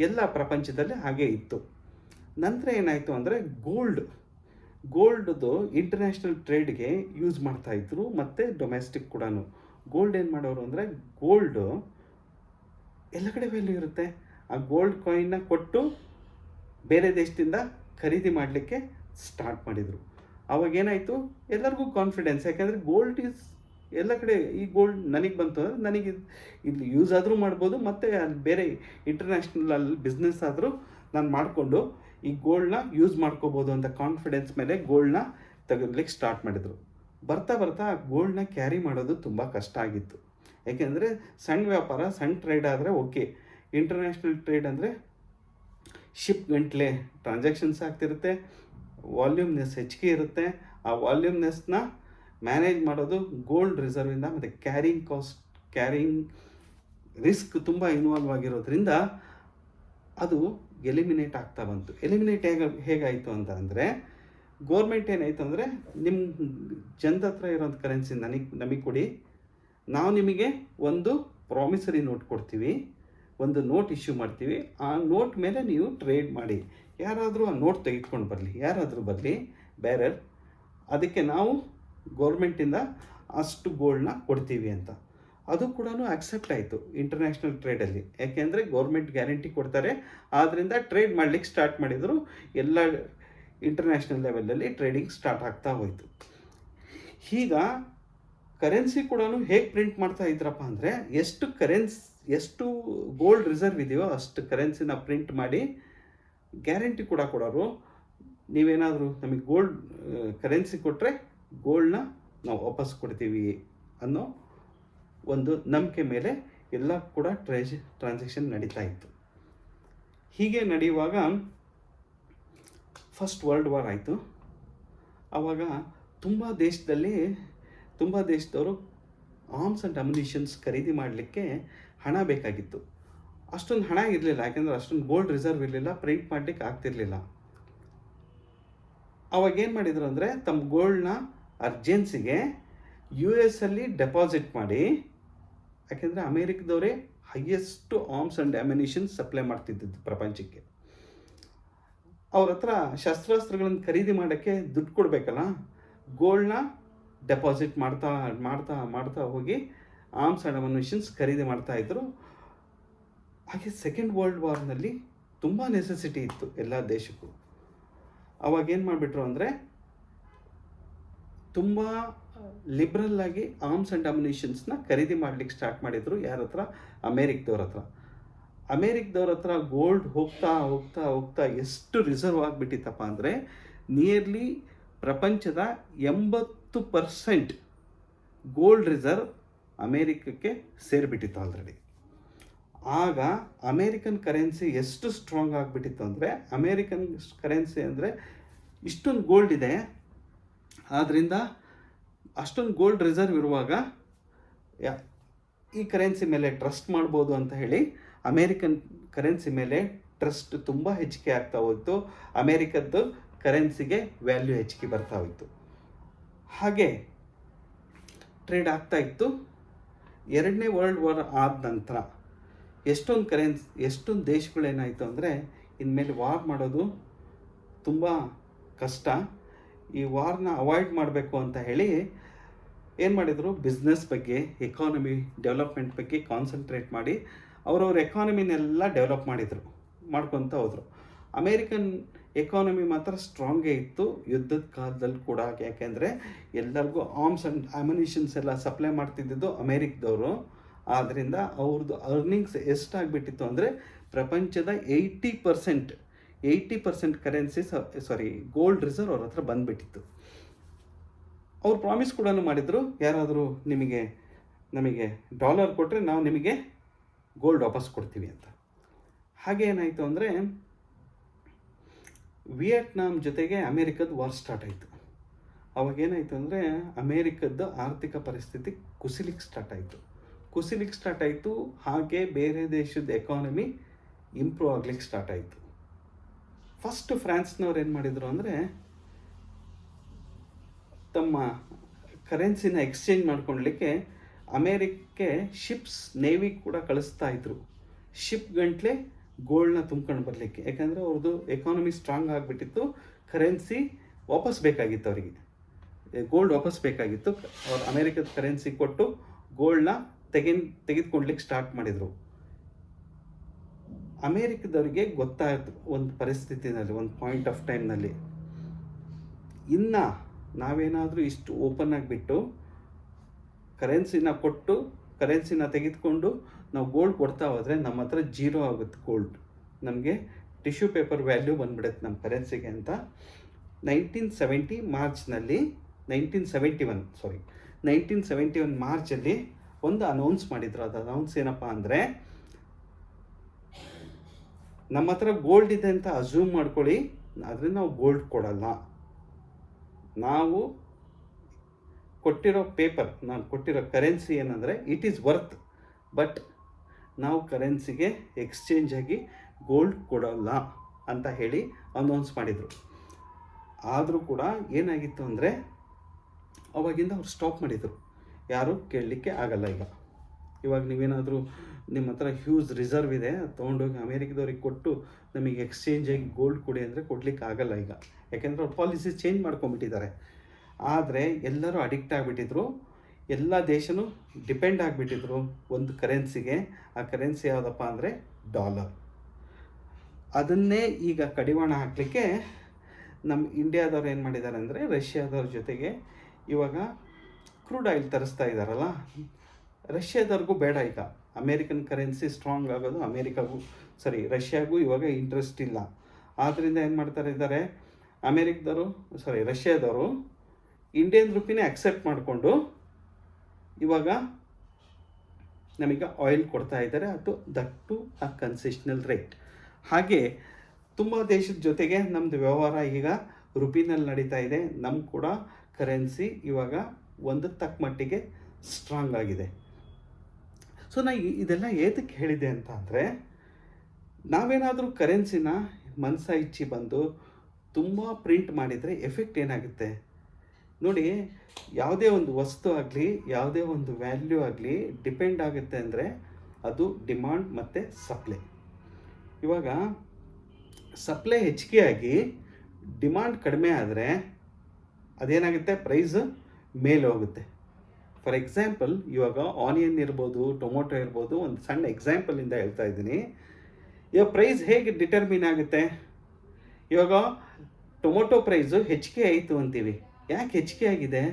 ಎಲ್ಲ ಪ್ರಪಂಚದಲ್ಲಿ ಹಾಗೆ ಇತ್ತು. ನಂತರ ಏನಾಯಿತು ಅಂದರೆ ಗೋಲ್ಡ್ ಗೋಲ್ಡ್ದು ಇಂಟರ್ನ್ಯಾಷನಲ್ ಟ್ರೇಡ್ಗೆ ಯೂಸ್ ಮಾಡ್ತಾಯಿದ್ರು ಮತ್ತು ಡೊಮೆಸ್ಟಿಕ್ ಕೂಡ ಗೋಲ್ಡ್ ಏನು ಮಾಡೋರು ಅಂದರೆ ಗೋಲ್ಡು ಎಲ್ಲ ಕಡೆ ವ್ಯಾಲ್ಯೂ ಇರುತ್ತೆ. ಆ ಗೋಲ್ಡ್ ಕಾಯಿನ್ನ ಕೊಟ್ಟು ಬೇರೆ ದೇಶದಿಂದ ಖರೀದಿ ಮಾಡಲಿಕ್ಕೆ ಸ್ಟಾರ್ಟ್ ಮಾಡಿದರು. ಅವಾಗ ಏನಾಯಿತು? ಎಲ್ಲರಿಗೂ ಕಾನ್ಫಿಡೆನ್ಸ್ ಯಾಕೆಂದರೆ ಗೋಲ್ಡ್ ಈಸ್ ಎಲ್ಲ ಕಡೆ ಈ ಗೋಲ್ಡ್ ನನಗೆ ಬಂತು ಅಂದರೆ ನನಗೆ ಇಲ್ಲಿ ಯೂಸ್ ಆದರೂ ಮಾಡ್ಬೋದು, ಮತ್ತು ಅಲ್ಲಿ ಬೇರೆ ಇಂಟರ್ನ್ಯಾಷನಲ್ ಅಲ್ಲಿ ಬಿಸ್ನೆಸ್ ಆದರೂ ನಾನು ಮಾಡಿಕೊಂಡು ಈ ಗೋಲ್ಡ್ನ ಯೂಸ್ ಮಾಡ್ಕೋಬೋದು ಅಂತ ಕಾನ್ಫಿಡೆನ್ಸ್ ಮೇಲೆ ಗೋಲ್ಡ್ನ ತೆಗೆದಲಿಕ್ಕೆ ಸ್ಟಾರ್ಟ್ ಮಾಡಿದರು. ಬರ್ತಾ ಬರ್ತಾ ಆ ಗೋಲ್ಡ್ನ ಕ್ಯಾರಿ ಮಾಡೋದು ತುಂಬ ಕಷ್ಟ ಆಗಿತ್ತು. ಯಾಕೆಂದರೆ ಸಣ್ಣ ವ್ಯಾಪಾರ, ಸಣ್ಣ ಟ್ರೇಡ್ ಆದರೆ ಓಕೆ ಇಂಟರ್ನ್ಯಾಷನಲ್ ಟ್ರೇಡ್ ಅಂದರೆ ಶಿಪ್ ಗಂಟ್ಲೆ ಟ್ರಾನ್ಸಾಕ್ಷನ್ಸ್ ಆಗ್ತಿರುತ್ತೆ ವಾಲ್ಯೂಮ್ನೆಸ್ ಹೆಚ್ಚಿಗೆ ಇರುತ್ತೆ. ಆ ವಾಲ್ಯೂಮ್ನೆಸ್ನ ಮ್ಯಾನೇಜ್ ಮಾಡೋದು ಗೋಲ್ಡ್ ರಿಸರ್ವಿಂದ ಮತ್ತು ಕ್ಯಾರಿಂಗ್ ಕಾಸ್ಟ್ ಕ್ಯಾರಿಂಗ್ ರಿಸ್ಕ್ ತುಂಬ ಇನ್ವಾಲ್ವ್ ಆಗಿರೋದ್ರಿಂದ ಅದು ಎಲಿಮಿನೇಟ್ ಆಗ್ತಾ ಬಂತು. ಎಲಿಮಿನೇಟ್ ಹೇಗೆ, ಹೇಗಾಯಿತು ಅಂತ ಅಂದರೆ ಗೋರ್ಮೆಂಟ್ ಏನಾಯ್ತಂದರೆ ನಿಮ್ಮ ಜನದ ಹತ್ರ ಇರೋಂಥ ಕರೆನ್ಸಿ ನನಗೆ, ನಮಗೆ ಕೊಡಿ. ನಾವು ನಿಮಗೆ ಒಂದು ಪ್ರಾಮಿಸರಿ ನೋಟ್ ಕೊಡ್ತೀವಿ. ಒಂದು ನೋಟ್ ಇಶ್ಯೂ ಮಾಡ್ತೀವಿ. ಆ ನೋಟ್ ಮೇಲೆ ನೀವು ಟ್ರೇಡ್ ಮಾಡಿ. ಯಾರಾದರೂ ಆ ನೋಟ್ ತೆಗೆದುಕೊಂಡು ಬರಲಿ. ಯಾರಾದರೂ ಬರಲಿ. ಬೇರೆ ಅದಕ್ಕೆ ನಾವು ಗೌರ್ಮೆಂಟಿಂದ ಅಷ್ಟು ಗೋಲ್ಡ್ನ ಕೊಡ್ತೀವಿ ಅಂತ. ಅದು ಕೂಡ ಆಕ್ಸೆಪ್ಟ್ ಆಯಿತು ಇಂಟರ್ನ್ಯಾಷನಲ್ ಟ್ರೇಡಲ್ಲಿ ಯಾಕೆಂದರೆ ಗೌರ್ಮೆಂಟ್ ಗ್ಯಾರಂಟಿ ಕೊಡ್ತಾರೆ. ಆದ್ದರಿಂದ ಟ್ರೇಡ್ ಮಾಡಲಿಕ್ಕೆ ಸ್ಟಾರ್ಟ್ ಮಾಡಿದರು. ಎಲ್ಲ ಇಂಟರ್ನ್ಯಾಷನಲ್ ಲೆವೆಲಲ್ಲಿ ಟ್ರೇಡಿಂಗ್ ಸ್ಟಾರ್ಟ್ ಆಗ್ತಾ ಹೋಯಿತು. ಈಗ ಕರೆನ್ಸಿ ಕೂಡ ಹೇಗೆ ಪ್ರಿಂಟ್ ಮಾಡ್ತಾ ಇದ್ರಪ್ಪ ಅಂದರೆ ಎಷ್ಟು ಕರೆನ್ಸ್ ಎಷ್ಟು ಗೋಲ್ಡ್ ರಿಸರ್ವ್ ಇದೆಯೋ ಅಷ್ಟು ಕರೆನ್ಸಿನ ಪ್ರಿಂಟ್ ಮಾಡಿ ಗ್ಯಾರಂಟಿ ಕೂಡ ಕೊಡೋರು. ನೀವೇನಾದರೂ ನಮಗೆ ಗೋಲ್ಡ್ ಕರೆನ್ಸಿ ಕೊಟ್ಟರೆ ಗೋಲ್ಡ್ನ ನಾವು ವಾಪಸ್ ಕೊಡ್ತೀವಿ ಅನ್ನೋ ಒಂದು ನಂಬಿಕೆ ಮೇಲೆ ಎಲ್ಲ ಕೂಡ ಟ್ರೇಜ್ ಟ್ರಾನ್ಸಾಕ್ಷನ್ ನಡೀತಾ ಇತ್ತು. ಹೀಗೆ ನಡೆಯುವಾಗ ಫಸ್ಟ್ ವರ್ಲ್ಡ್ ವಾರ್ ಆಯಿತು. ಆವಾಗ ತುಂಬ ದೇಶದಲ್ಲಿ, ತುಂಬ ದೇಶದವರು ಆರ್ಮ್ಸ್ ಆ್ಯಂಡ್ ಅಮ್ಯುನಿಷನ್ಸ್ ಖರೀದಿ ಮಾಡಲಿಕ್ಕೆ ಹಣ ಬೇಕಾಗಿತ್ತು. ಅಷ್ಟೊಂದು ಹಣ ಇರಲಿಲ್ಲ, ಯಾಕೆಂದರೆ ಅಷ್ಟೊಂದು ಗೋಲ್ಡ್ ರಿಸರ್ವ್ ಇರಲಿಲ್ಲ ಪ್ರಿಂಟ್ ಮಾಡಲಿಕ್ಕೆ ಆಗ್ತಿರ್ಲಿಲ್ಲ. ಅವಾಗ ಏನು ಮಾಡಿದ್ರು ಅಂದರೆ, ತಮ್ಮ ಗೋಲ್ಡ್ನ ಅರ್ಜೆನ್ಸಿಗೆ ಯು ಎಸ್ ಅಲ್ಲಿ ಡೆಪಾಸಿಟ್ ಮಾಡಿ, ಯಾಕೆಂದರೆ ಅಮೇರಿಕದವರೇ highest arms and ammunitions supply ಮಾಡ್ತಿದ್ದಿದ್ದು ಪ್ರಪಂಚಕ್ಕೆ. ಅವ್ರ ಹತ್ರ ಶಸ್ತ್ರಾಸ್ತ್ರಗಳನ್ನು ಖರೀದಿ ಮಾಡೋಕ್ಕೆ ದುಡ್ಡು ಕೊಡಬೇಕಲ್ಲ ಗೋಲ್ಡ್ನ ಡೆಪಾಸಿಟ್ ಮಾಡ್ತಾ ಮಾಡ್ತಾ ಮಾಡ್ತಾ ಹೋಗಿ ಆರ್ಮ್ಸ್ ಆ್ಯಂಡ್ ಅಮ್ಯುನಿಷನ್ಸ್ ಖರೀದಿ ಮಾಡ್ತಾ ಇದ್ದರು ಹಾಗೆ ಸೆಕೆಂಡ್ ವರ್ಲ್ಡ್ ವಾರ್ನಲ್ಲಿ ತುಂಬ ನೆಸೆಸಿಟಿ ಇತ್ತು ಎಲ್ಲ ದೇಶಕ್ಕೂ. ಅವಾಗ ಏನು ಮಾಡಿಬಿಟ್ರು ಅಂದರೆ ತುಂಬ ಲಿಬ್ರಲ್ ಆಗಿ ಆರ್ಮ್ಸ್ ಆ್ಯಂಡ್ ಅಮ್ಯುನಿಷನ್ಸ್ನ ಖರೀದಿ ಮಾಡ್ಲಿಕ್ಕೆ ಸ್ಟಾರ್ಟ್ ಮಾಡಿದರು ಯಾರ ಹತ್ರ ಅಮೇರಿಕದವ್ರ ಹತ್ರ ಅಮೇರಿಕದವ್ರ ಹತ್ರ ಗೋಲ್ಡ್ ಹೋಗ್ತಾ ಹೋಗ್ತಾ ಹೋಗ್ತಾ ಎಷ್ಟು ರಿಸರ್ವ್ ಆಗಿಬಿಟ್ಟಿತ್ತಪ್ಪ ಅಂದರೆ ನಿಯರ್ಲಿ ಪ್ರಪಂಚದ ಎಂಬತ್ತು ಪರ್ಸೆಂಟ್ ಗೋಲ್ಡ್ ರಿಸರ್ವ್ ಅಮೇರಿಕಕ್ಕೆ ಸೇರಿಬಿಟ್ಟಿತ್ತು ಆಲ್ರೆಡಿ ಆಗ ಅಮೇರಿಕನ್ ಕರೆನ್ಸಿ ಎಷ್ಟು ಸ್ಟ್ರಾಂಗ್ ಆಗಿಬಿಟ್ಟಿತ್ತು ಅಂದರೆ ಅಮೇರಿಕನ್ ಕರೆನ್ಸಿ ಅಂದರೆ ಇಷ್ಟೊಂದು ಗೋಲ್ಡ್ ಇದೆ. ಆದ್ದರಿಂದ ಅಷ್ಟೊಂದು ಗೋಲ್ಡ್ ರಿಸರ್ವ್ ಇರುವಾಗ ಈ ಕರೆನ್ಸಿ ಮೇಲೆ ಟ್ರಸ್ಟ್ ಮಾಡ್ಬೋದು ಅಂತ ಹೇಳಿ ಅಮೇರಿಕನ್ ಕರೆನ್ಸಿ ಮೇಲೆ ಟ್ರಸ್ಟ್ ತುಂಬ ಹೆಚ್ಚಿಗೆ ಆಗ್ತಾ ಹೋಯಿತು. ಅಮೇರಿಕದ್ದು ಕರೆನ್ಸಿಗೆ ವ್ಯಾಲ್ಯೂ ಹೆಚ್ಚಿಗೆ ಬರ್ತಾ ಹೋಯಿತು. ಹಾಗೆ ಟ್ರೇಡ್ ಆಗ್ತಾ ಇತ್ತು. ಎರಡನೇ ವರ್ಲ್ಡ್ ವಾರ್ ಆದ ನಂತರ ಎಷ್ಟೊಂದು ಕರೆನ್ಸಿ, ಎಷ್ಟೊಂದು ದೇಶಗಳೇನಾಯಿತು ಅಂದರೆ ಇನ್ಮೇಲೆ ವಾರ್ ಮಾಡೋದು ತುಂಬ ಕಷ್ಟ. ಈ ವಾರ್ನ ಅವಾಯ್ಡ್ ಮಾಡಬೇಕು ಅಂತ ಹೇಳಿ ಏನು ಮಾಡಿದರು? ಬಿಸ್ನೆಸ್ ಬಗ್ಗೆ, ಎಕಾನಮಿ ಡೆವಲಪ್ಮೆಂಟ್ ಬಗ್ಗೆ ಕಾನ್ಸಂಟ್ರೇಟ್ ಮಾಡಿ ಅವರವ್ರ ಎಕಾನಮಿನೆಲ್ಲ ಡೆವಲಪ್ ಮಾಡಿದರು, ಮಾಡ್ಕೊತ ಹೋದರು. ಅಮೇರಿಕನ್ ಎಕಾನಮಿ ಮಾತ್ರ ಸ್ಟ್ರಾಂಗೇ ಇತ್ತು, ಯುದ್ಧದ ಕಾಲದಲ್ಲಿ ಕೂಡ ಯಾಕೆಂದರೆ ಎಲ್ಲರಿಗೂ ಆರ್ಮ್ಸ್ ಆ್ಯಂಡ್ ಅಮ್ಯುನಿಷನ್ಸ್ ಎಲ್ಲ ಸಪ್ಲೈ ಮಾಡ್ತಿದ್ದಿದ್ದು ಅಮೇರಿಕದವರು. ಆದ್ದರಿಂದ ಅವ್ರದ್ದು ಅರ್ನಿಂಗ್ಸ್ ಎಷ್ಟಾಗ್ಬಿಟ್ಟಿತ್ತು ಅಂದರೆ ಪ್ರಪಂಚದ eighty percent eighty percent currency sorry gold reserve ಅವ್ರ ಹತ್ರ ಬಂದುಬಿಟ್ಟಿತ್ತು. ಅವ್ರು ಪ್ರಾಮಿಸ್ ಕೂಡ ಮಾಡಿದರು, ಯಾರಾದರೂ ನಿಮಗೆ, ನಮಗೆ ಡಾಲರ್ ಕೊಟ್ಟರೆ ನಾವು ನಿಮಗೆ ಗೋಲ್ಡ್ ವಾಪಸ್ ಕೊಡ್ತೀವಿ ಅಂತ. ಹಾಗೆ ಏನಾಯಿತು ಅಂದರೆ, ವಿಯೆಟ್ನಾಂ ಜೊತೆಗೆ ಅಮೇರಿಕದ ವಾರ್ ಸ್ಟಾರ್ಟ್ ಆಯಿತು. ಅವಾಗ ಏನಾಯಿತು ಅಂದರೆ, ಅಮೇರಿಕದ ಆರ್ಥಿಕ ಪರಿಸ್ಥಿತಿ ಕುಸಿಲಿಕ್ಕೆ ಸ್ಟಾರ್ಟ್ ಆಯಿತು. ಕುಸಿಲಿಕ್ಕೆ ಸ್ಟಾರ್ಟ್ ಆಯಿತು, ಹಾಗೆ ಬೇರೆ ದೇಶದ ಎಕಾನಮಿ ಇಂಪ್ರೂವ್ ಆಗ್ಲಿಕ್ಕೆ ಸ್ಟಾರ್ಟ್ ಆಯಿತು. ಫಸ್ಟ್ ಫ್ರಾನ್ಸ್ನವ್ರು ಏನು ಮಾಡಿದರು ಅಂದರೆ, ತಮ್ಮ ಕರೆನ್ಸಿನ ಎಕ್ಸ್ಚೇಂಜ್ ಮಾಡ್ಕೊಳ್ಲಿಕ್ಕೆ ಅಮೇರಿಕಕ್ಕೆ ಶಿಪ್ಸ್ ನೇವಿ ಕೂಡ ಕಳಿಸ್ತಾ ಇದ್ರು. ಶಿಪ್ ಗಂಟ್ಲೆ ಗೋಲ್ಡ್ನ ತುಂಬ್ಕೊಂಡು ಬರಲಿಕ್ಕೆ. ಯಾಕಂದರೆ ಅವ್ರದ್ದು ಎಕಾನಮಿ ಸ್ಟ್ರಾಂಗ್ ಆಗಿಬಿಟ್ಟಿತ್ತು ಕರೆನ್ಸಿ ವಾಪಸ್ ಬೇಕಾಗಿತ್ತು ಅವರಿಗೆ. ಗೋಲ್ಡ್ ವಾಪಸ್ ಬೇಕಾಗಿತ್ತು. ಅವ್ರು ಅಮೇರಿಕದ ಕರೆನ್ಸಿ ಕೊಟ್ಟು ಗೋಲ್ಡ್ನ ತೆಗೆನ್ ತೆಗೆದುಕೊಳ್ಲಿಕ್ಕೆ ಸ್ಟಾರ್ಟ್ ಮಾಡಿದರು. ಅಮೇರಿಕದವರಿಗೆ ಗೊತ್ತಾಯಿತು ಒಂದು ಪರಿಸ್ಥಿತಿನಲ್ಲಿ, ಒಂದು ಪಾಯಿಂಟ್ ಆಫ್ ಟೈಮ್ನಲ್ಲಿ ಇನ್ನು ನಾವೇನಾದರೂ ಇಷ್ಟು ಓಪನ್ ಆಗಿಬಿಟ್ಟು ಕರೆನ್ಸಿನ ಕೊಟ್ಟು, ಕರೆನ್ಸಿನ ತೆಗೆದುಕೊಂಡು ನಾವು ಗೋಲ್ಡ್ ಕೊಡ್ತಾ ಹೋದರೆ ನಮ್ಮ ಹತ್ರ ಜೀರೋ ಆಗುತ್ತೆ ಗೋಲ್ಡ್ ನಮಗೆ ಟಿಶ್ಯೂ ಪೇಪರ್ ವ್ಯಾಲ್ಯೂ ಬಂದ್ಬಿಡುತ್ತೆ ನಮ್ಮ ಕರೆನ್ಸಿಗೆ ಅಂತ. ನೈನ್ಟೀನ್ ಸೆವೆಂಟಿ ಮಾರ್ಚ್ನಲ್ಲಿ nineteen seventy one sorry nineteen seventy one ಮಾರ್ಚಲ್ಲಿ ಒಂದು ಅನೌನ್ಸ್ ಮಾಡಿದ್ರು. ಅದು ಅನೌನ್ಸ್ ಏನಪ್ಪ ಅಂದರೆ, ನಮ್ಮ ಹತ್ರ ಗೋಲ್ಡ್ ಇದೆ ಅಂತ ಅಸ್ಯೂಮ್ ಮಾಡ್ಕೊಳ್ಳಿ, ಆದರೆ ನಾವು ಗೋಲ್ಡ್ ಕೊಡಲ್ಲ. ನಾವು ಕೊಟ್ಟಿರೋ ಪೇಪರ್ ನಾನು ಕೊಟ್ಟಿರೋ ಕರೆನ್ಸಿ ಏನಂದರೆ ಇಟ್ ಈಸ್ ವರ್ತ್ ಬಟ್ ನಾವು ಕರೆನ್ಸಿಗೆ ಎಕ್ಸ್ಚೇಂಜ್ ಆಗಿ ಗೋಲ್ಡ್ ಕೊಡೋಲ್ಲ ಅಂತ ಹೇಳಿ ಅನೌನ್ಸ್ ಮಾಡಿದರು. ಆದರೂ ಕೂಡ ಏನಾಗಿತ್ತು ಅಂದರೆ ಅವಾಗಿಂದ ಅವ್ರು ಸ್ಟಾಪ್ ಮಾಡಿದರು. ಯಾರೂ ಕೇಳಲಿಕ್ಕೆ ಆಗಲ್ಲ ಈಗ. ಇವಾಗ ನೀವೇನಾದರೂ ನಿಮ್ಮ ಹತ್ರ ಹ್ಯೂಜ್ ರಿಸರ್ವ್ ಇದೆ, ತೊಗೊಂಡೋಗಿ ಅಮೇರಿಕದವ್ರಿಗೆ ಕೊಟ್ಟು ನಮಗೆ ಎಕ್ಸ್ಚೇಂಜ್ ಆಗಿ ಗೋಲ್ಡ್ ಕೊಡಿ ಅಂದರೆ ಕೊಡ್ಲಿಕ್ಕೆ ಆಗಲ್ಲ ಈಗ. ಯಾಕೆಂದರೆ ಅವ್ರು ಪಾಲಿಸಿ ಚೇಂಜ್ ಮಾಡ್ಕೊಂಬಿಟ್ಟಿದ್ದಾರೆ ಆದರೆ ಎಲ್ಲರೂ ಅಡಿಕ್ಟ್ ಆಗಿಬಿಟ್ಟಿದ್ರು. ಎಲ್ಲ ದೇಶನೂ ಡಿಪೆಂಡ್ ಆಗಿಬಿಟ್ಟಿದ್ರು ಒಂದು ಕರೆನ್ಸಿಗೆ ಆ ಕರೆನ್ಸಿ ಯಾವುದಪ್ಪ ಅಂದರೆ ಡಾಲರ್ ಅದನ್ನೇ ಈಗ ಕಡಿವಾಣ ಹಾಕಲಿಕ್ಕೆ ನಮ್ಮ ಇಂಡಿಯಾದವ್ರು ಏನು ಮಾಡಿದ್ದಾರೆ ಅಂದರೆ ರಷ್ಯಾದವ್ರ ಜೊತೆಗೆ ಇವಾಗ ಕ್ರೂಡ್ ಆಯಿಲ್ ತರಿಸ್ತಾ ಇದ್ದಾರಲ್ಲ ರಷ್ಯಾದವ್ರಿಗೂ ಬೇಡ ಈಗ. ಅಮೇರಿಕನ್ ಕರೆನ್ಸಿ ಸ್ಟ್ರಾಂಗ್ ಆಗೋದು ಅಮೇರಿಕಾಗೂ ಸರಿ ರಷ್ಯಾಗೂ ಇವಾಗ ಇಂಟ್ರೆಸ್ಟ್ ಇಲ್ಲ. ಆದ್ದರಿಂದ ಏನು ಮಾಡ್ತಾರೆ ಇದ್ದಾರೆ, ಅಮೇರಿಕದವರು ಸಾರಿ ರಷ್ಯಾದವರು ಇಂಡಿಯನ್ ರುಪಿನೇ ಅಕ್ಸೆಪ್ಟ್ ಮಾಡಿಕೊಂಡು ಇವಾಗ ನಮಗೆ ಆಯಿಲ್ ಕೊಡ್ತಾ ಇದ್ದಾರೆ. ಅದು that too a concessional rate ಹಾಗೆ ತುಂಬ ದೇಶದ ಜೊತೆಗೆ ನಮ್ಮದು ವ್ಯವಹಾರ ಈಗ ರುಪಿನಲ್ಲಿ ನಡೀತಾ ಇದೆ. ನಮ್ಮ ಕೂಡ ಕರೆನ್ಸಿ ಇವಾಗ ಒಂದು ತಕ್ಕ ಮಟ್ಟಿಗೆ ಸ್ಟ್ರಾಂಗ್ ಆಗಿದೆ. ಸೊ ನಾ ಇದೆಲ್ಲ ಏತಕ್ಕೆ ಹೇಳಿದೆ ಅಂತ ಅಂದರೆ, ನಾವೇನಾದರೂ ಕರೆನ್ಸಿನ ಮನಸ ಇಚ್ಚಿ ಬಂದು ತುಂಬ ಪ್ರಿಂಟ್ ಮಾಡಿದರೆ ಎಫೆಕ್ಟ್ ಏನಾಗುತ್ತೆ? ನೋಡಿ, ಯಾವುದೇ ಒಂದು ವಸ್ತು ಆಗಲಿ, ಯಾವುದೇ ಒಂದು ವ್ಯಾಲ್ಯೂ ಆಗಲಿ ಡಿಪೆಂಡ್ ಆಗುತ್ತೆ ಅಂದರೆ ಅದು ಡಿಮಾಂಡ್ ಮತ್ತು ಸಪ್ಲೈ ಇವಾಗ ಸಪ್ಲೈ ಹೆಚ್ಚಿಗೆ ಆಗಿ ಡಿಮಾಂಡ್ ಕಡಿಮೆ ಆದರೆ ಅದೇನಾಗುತ್ತೆ? ಪ್ರೈಸ್ ಮೇಲೆ ಹೋಗುತ್ತೆ. ಫಾರ್ ಎಕ್ಸಾಂಪಲ್ ಇವಾಗ ಆನಿಯನ್ ಇರ್ಬೋದು ಟೊಮೊಟೊ ಇರ್ಬೋದು, ಒಂದು ಸಣ್ಣ ಎಕ್ಸಾಂಪಲಿಂದ ಹೇಳ್ತಾ ಇದ್ದೀನಿ. ಇವಾಗ ಪ್ರೈಸ್ ಹೇಗೆ ಡಿಟರ್ಮಿನ್ ಆಗುತ್ತೆ? ಇವಾಗ ಟೊಮೊಟೊ ಪ್ರೈಸು ಹೆಚ್ಚಿಗೆ ಆಯಿತು ಅಂತೀವಿ. ಯಾಕೆ ಹೆಚ್ಚಿಗೆ ಆಗಿದೆ?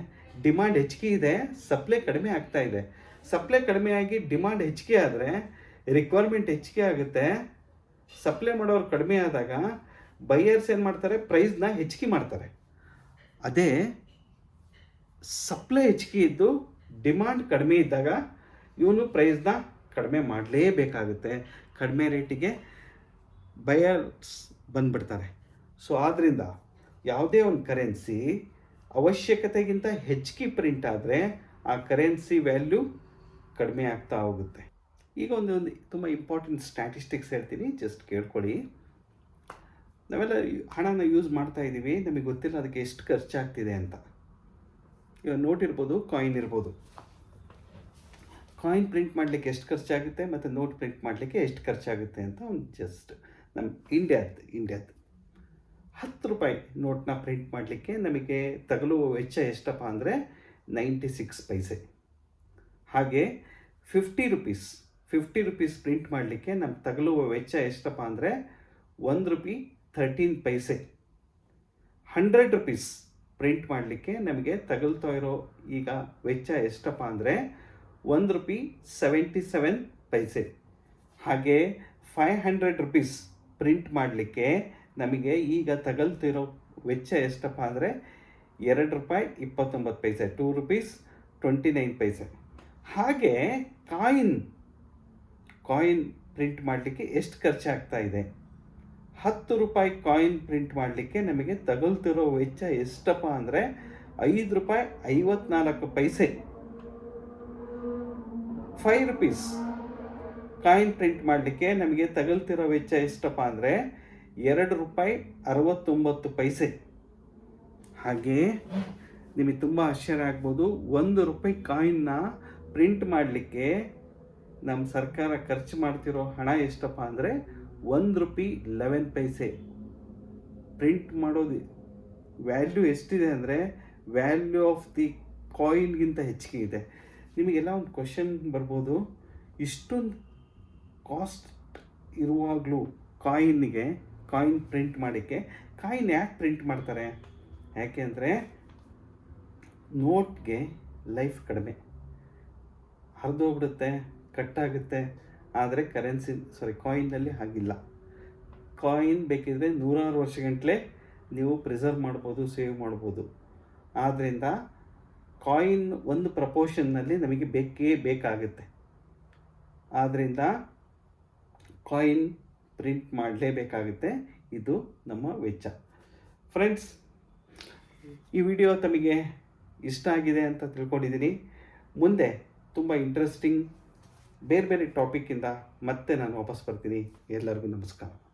ಡಿಮಾಂಡ್ ಹೆಚ್ಚಿಗೆ ಇದೆ, ಸಪ್ಲೈ ಕಡಿಮೆ ಆಗ್ತಾ ಇದೆ. ಸಪ್ಲೈ ಕಡಿಮೆ ಆಗಿ ಡಿಮಾಂಡ್ ಹೆಚ್ಚಿಗೆ ಆದರೆ ರಿಕ್ವೈರ್ಮೆಂಟ್ ಹೆಚ್ಚಿಗೆ ಆಗುತ್ತೆ. ಸಪ್ಲೈ ಮಾಡೋರು ಕಡಿಮೆ ಆದಾಗ ಬೈಯರ್ಸ್ ಏನು ಮಾಡ್ತಾರೆ? ಪ್ರೈಸ್ನ ಹೆಚ್ಚಿಗೆ ಮಾಡ್ತಾರೆ. ಅದೇ ಸಪ್ಲೈ ಹೆಚ್ಚಿಗೆ ಇದ್ದು ಡಿಮಾಂಡ್ ಕಡಿಮೆ ಇದ್ದಾಗ ಇವನು ಪ್ರೈಸ್ನ ಕಡಿಮೆ ಮಾಡಲೇಬೇಕಾಗುತ್ತೆ. ಕಡಿಮೆ ರೇಟಿಗೆ ಬಯರ್ಸ್ ಬಂದ್ಬಿಡ್ತಾರೆ. ಸೊ ಆದ್ದರಿಂದ ಯಾವುದೇ ಒಂದು ಕರೆನ್ಸಿ ಅವಶ್ಯಕತೆಗಿಂತ ಹೆಚ್ಚಿಗೆ ಪ್ರಿಂಟ್ ಆದರೆ ಆ ಕರೆನ್ಸಿ ವ್ಯಾಲ್ಯೂ ಕಡಿಮೆ ಆಗ್ತಾ ಹೋಗುತ್ತೆ. ಈಗ ಒಂದು ಒಂದು ತುಂಬ ಇಂಪಾರ್ಟೆಂಟ್ ಸ್ಟ್ಯಾಟಿಸ್ಟಿಕ್ಸ್ ಹೇಳ್ತೀನಿ ಜಸ್ಟ್ ಕೇಳ್ಕೊಳ್ಳಿ. ನಾವೆಲ್ಲ ಹಣನ ಯೂಸ್ ಮಾಡ್ತಾ ಇದ್ದೀವಿ, ನಮಗೆ ಗೊತ್ತಿಲ್ಲ ಅದಕ್ಕೆ ಎಷ್ಟು ಖರ್ಚಾಗ್ತಿದೆ ಅಂತ. ಇವಾಗ ನೋಟ್ ಇರ್ಬೋದು ಕಾಯಿನ್ ಇರ್ಬೋದು. ಕಾಯಿನ್ ಪ್ರಿಂಟ್ ಮಾಡಲಿಕ್ಕೆ ಎಷ್ಟು ಖರ್ಚಾಗುತ್ತೆ ಮತ್ತು ನೋಟ್ ಪ್ರಿಂಟ್ ಮಾಡಲಿಕ್ಕೆ ಎಷ್ಟು ಖರ್ಚಾಗುತ್ತೆ ಅಂತ ಒಂದು ಜಸ್ಟ್ ನಮ್ಮ ಇಂಡಿಯಾದ ಇಂಡಿಯಾದ ಹತ್ತು ರೂಪಾಯಿ ನೋಟ್ನ ಪ್ರಿಂಟ್ ಮಾಡಲಿಕ್ಕೆ ನಮಗೆ ತಗಲುವ ವೆಚ್ಚ ಎಷ್ಟಪ್ಪ ಅಂದರೆ ನೈಂಟಿ ಸಿಕ್ಸ್ ಪೈಸೆ. ಹಾಗೆ fifty rupees fifty rupees print ಮಾಡಲಿಕ್ಕೆ ನಮ್ಮ ತಗಲುವ ವೆಚ್ಚ ಎಷ್ಟಪ್ಪ ಅಂದರೆ ಒಂದು ರುಪಿ ಥರ್ಟೀನ್ ಪೈಸೆ. ಹಂಡ್ರೆಡ್ ರುಪೀಸ್ ಪ್ರಿಂಟ್ ಮಾಡಲಿಕ್ಕೆ ನಮಗೆ ತಗಲ್ತಾ ಇರೋ ಈಗ ವೆಚ್ಚ ಎಷ್ಟಪ್ಪ ಅಂದರೆ ಒಂದು ರುಪಿ ಸೆವೆಂಟಿ ಸೆವೆನ್ ಪೈಸೆ. ಹಾಗೆ ಫೈವ್ ಹಂಡ್ರೆಡ್ ರುಪೀಸ್ ಪ್ರಿಂಟ್ ಮಾಡಲಿಕ್ಕೆ ನಮಗೆ ಈಗ ತಗಲ್ತಿರೋ ವೆಚ್ಚ ಎಷ್ಟಪ್ಪ ಅಂದರೆ ಎರಡು ರೂಪಾಯಿ ಇಪ್ಪತ್ತೊಂಬತ್ತು ಪೈಸೆ ಟೂ ರುಪೀಸ್ ಟ್ವೆಂಟಿ ನೈನ್ ಪೈಸೆ. ಹಾಗೆ ಕಾಯಿನ್ ಕಾಯಿನ್ ಪ್ರಿಂಟ್ ಮಾಡಲಿಕ್ಕೆ ಎಷ್ಟು ಖರ್ಚಾಗ್ತಾ ಇದೆ? ಹತ್ತು ರೂಪಾಯಿ ಕಾಯಿನ್ ಪ್ರಿಂಟ್ ಮಾಡಲಿಕ್ಕೆ ನಮಗೆ ತಗಲ್ತಿರೋ ವೆಚ್ಚ ಎಷ್ಟಪ್ಪ ಅಂದರೆ ಐದು ರೂಪಾಯಿ ಐವತ್ನಾಲ್ಕು ಪೈಸೆ. ಫೈವ್ ರುಪೀಸ್ ಕಾಯಿನ್ ಪ್ರಿಂಟ್ ಮಾಡಲಿಕ್ಕೆ ನಮಗೆ ತಗಲ್ತಿರೋ ವೆಚ್ಚ ಎಷ್ಟಪ್ಪ ಅಂದರೆ ಎರಡು ರೂಪಾಯಿ ಅರವತ್ತೊಂಬತ್ತು ಪೈಸೆ. ಹಾಗೆಯೇ ನಿಮಗೆ ತುಂಬ ಆಶ್ಚರ್ಯ ಆಗ್ಬೋದು. ಒಂದು ರೂಪಾಯಿ ಕಾಯಿನ್ನ ಪ್ರಿಂಟ್ ಮಾಡಲಿಕ್ಕೆ ನಮ್ಮ ಸರ್ಕಾರ ಖರ್ಚು ಮಾಡ್ತಿರೋ ಹಣ ಎಷ್ಟಪ್ಪ ಅಂದರೆ ಒಂದು ರೂಪಾಯಿ ಲೆವೆನ್ ಪೈಸೆ. ಪ್ರಿಂಟ್ ಮಾಡೋದು ವ್ಯಾಲ್ಯೂ ಎಷ್ಟಿದೆ ಅಂದರೆ ವ್ಯಾಲ್ಯೂ ಆಫ್ ದಿ ಕಾಯಿನ್ಗಿಂತ ಹೆಚ್ಚಿಗೆ ಇದೆ. ನಿಮಗೆಲ್ಲ ಒಂದು ಕ್ವಶನ್ ಬರ್ಬೋದು. ಇಷ್ಟೊಂದು ಕಾಸ್ಟ್ ಇರುವಾಗಲೂ ಕಾಯಿನ್ಗೆ ಕಾಯಿನ್ ಪ್ರಿಂಟ್ ಮಾಡೋಕ್ಕೆ. ಕಾಯಿನ್ ಯಾಕೆ ಪ್ರಿಂಟ್ ಮಾಡ್ತಾರೆ? ಯಾಕೆ ಅಂದರೆ ನೋಟ್ಗೆ ಲೈಫ್ ಕಡಿಮೆ. ಹರಿದೋಗ್ಬಿಡುತ್ತೆ, ಕಟ್ಟಾಗುತ್ತೆ, ಆದರೆ ಕರೆನ್ಸಿ, ಸಾರಿ, ಕಾಯಿನ್ನಲ್ಲಿ ಹಾಗಿಲ್ಲ. ಕಾಯಿನ್ ಬೇಕಿದ್ರೆ ನೂರಾರು ವರ್ಷಗಂಟಲೆ ನೀವು ಪ್ರಿಸರ್ವ್ ಮಾಡ್ಬೋದು, ಸೇವ್ ಮಾಡ್ಬೋದು. ಆದ್ದರಿಂದ ಕಾಯಿನ್ ಒಂದು ಪ್ರಪೋರ್ಷನ್ನಲ್ಲಿ ನಮಗೆ ಬೇಕೇ ಬೇಕಾಗುತ್ತೆ. ಆದ್ದರಿಂದ ಕಾಯಿನ್ ಪ್ರಿಂಟ್ ಮಾಡಲೇಬೇಕಾಗುತ್ತೆ. ಇದು ನಮ್ಮ ವೆಚ್ಚ. ಫ್ರೆಂಡ್ಸ್ ಈ ವಿಡಿಯೋ ತಮಗೆ ಇಷ್ಟ ಆಗಿದೆ ಅಂತ ತಿಳ್ಕೊಂಡಿದ್ದೀನಿ. ಮುಂದೆ ತುಂಬ ಇಂಟ್ರೆಸ್ಟಿಂಗ್ ಬೇರೆ ಬೇರೆ ಟಾಪಿಕ್ಕಿಂದ ಮತ್ತೆ ನಾನು ವಾಪಸ್ ಬರ್ತೀನಿ. ಎಲ್ಲರಿಗೂ ನಮಸ್ಕಾರ.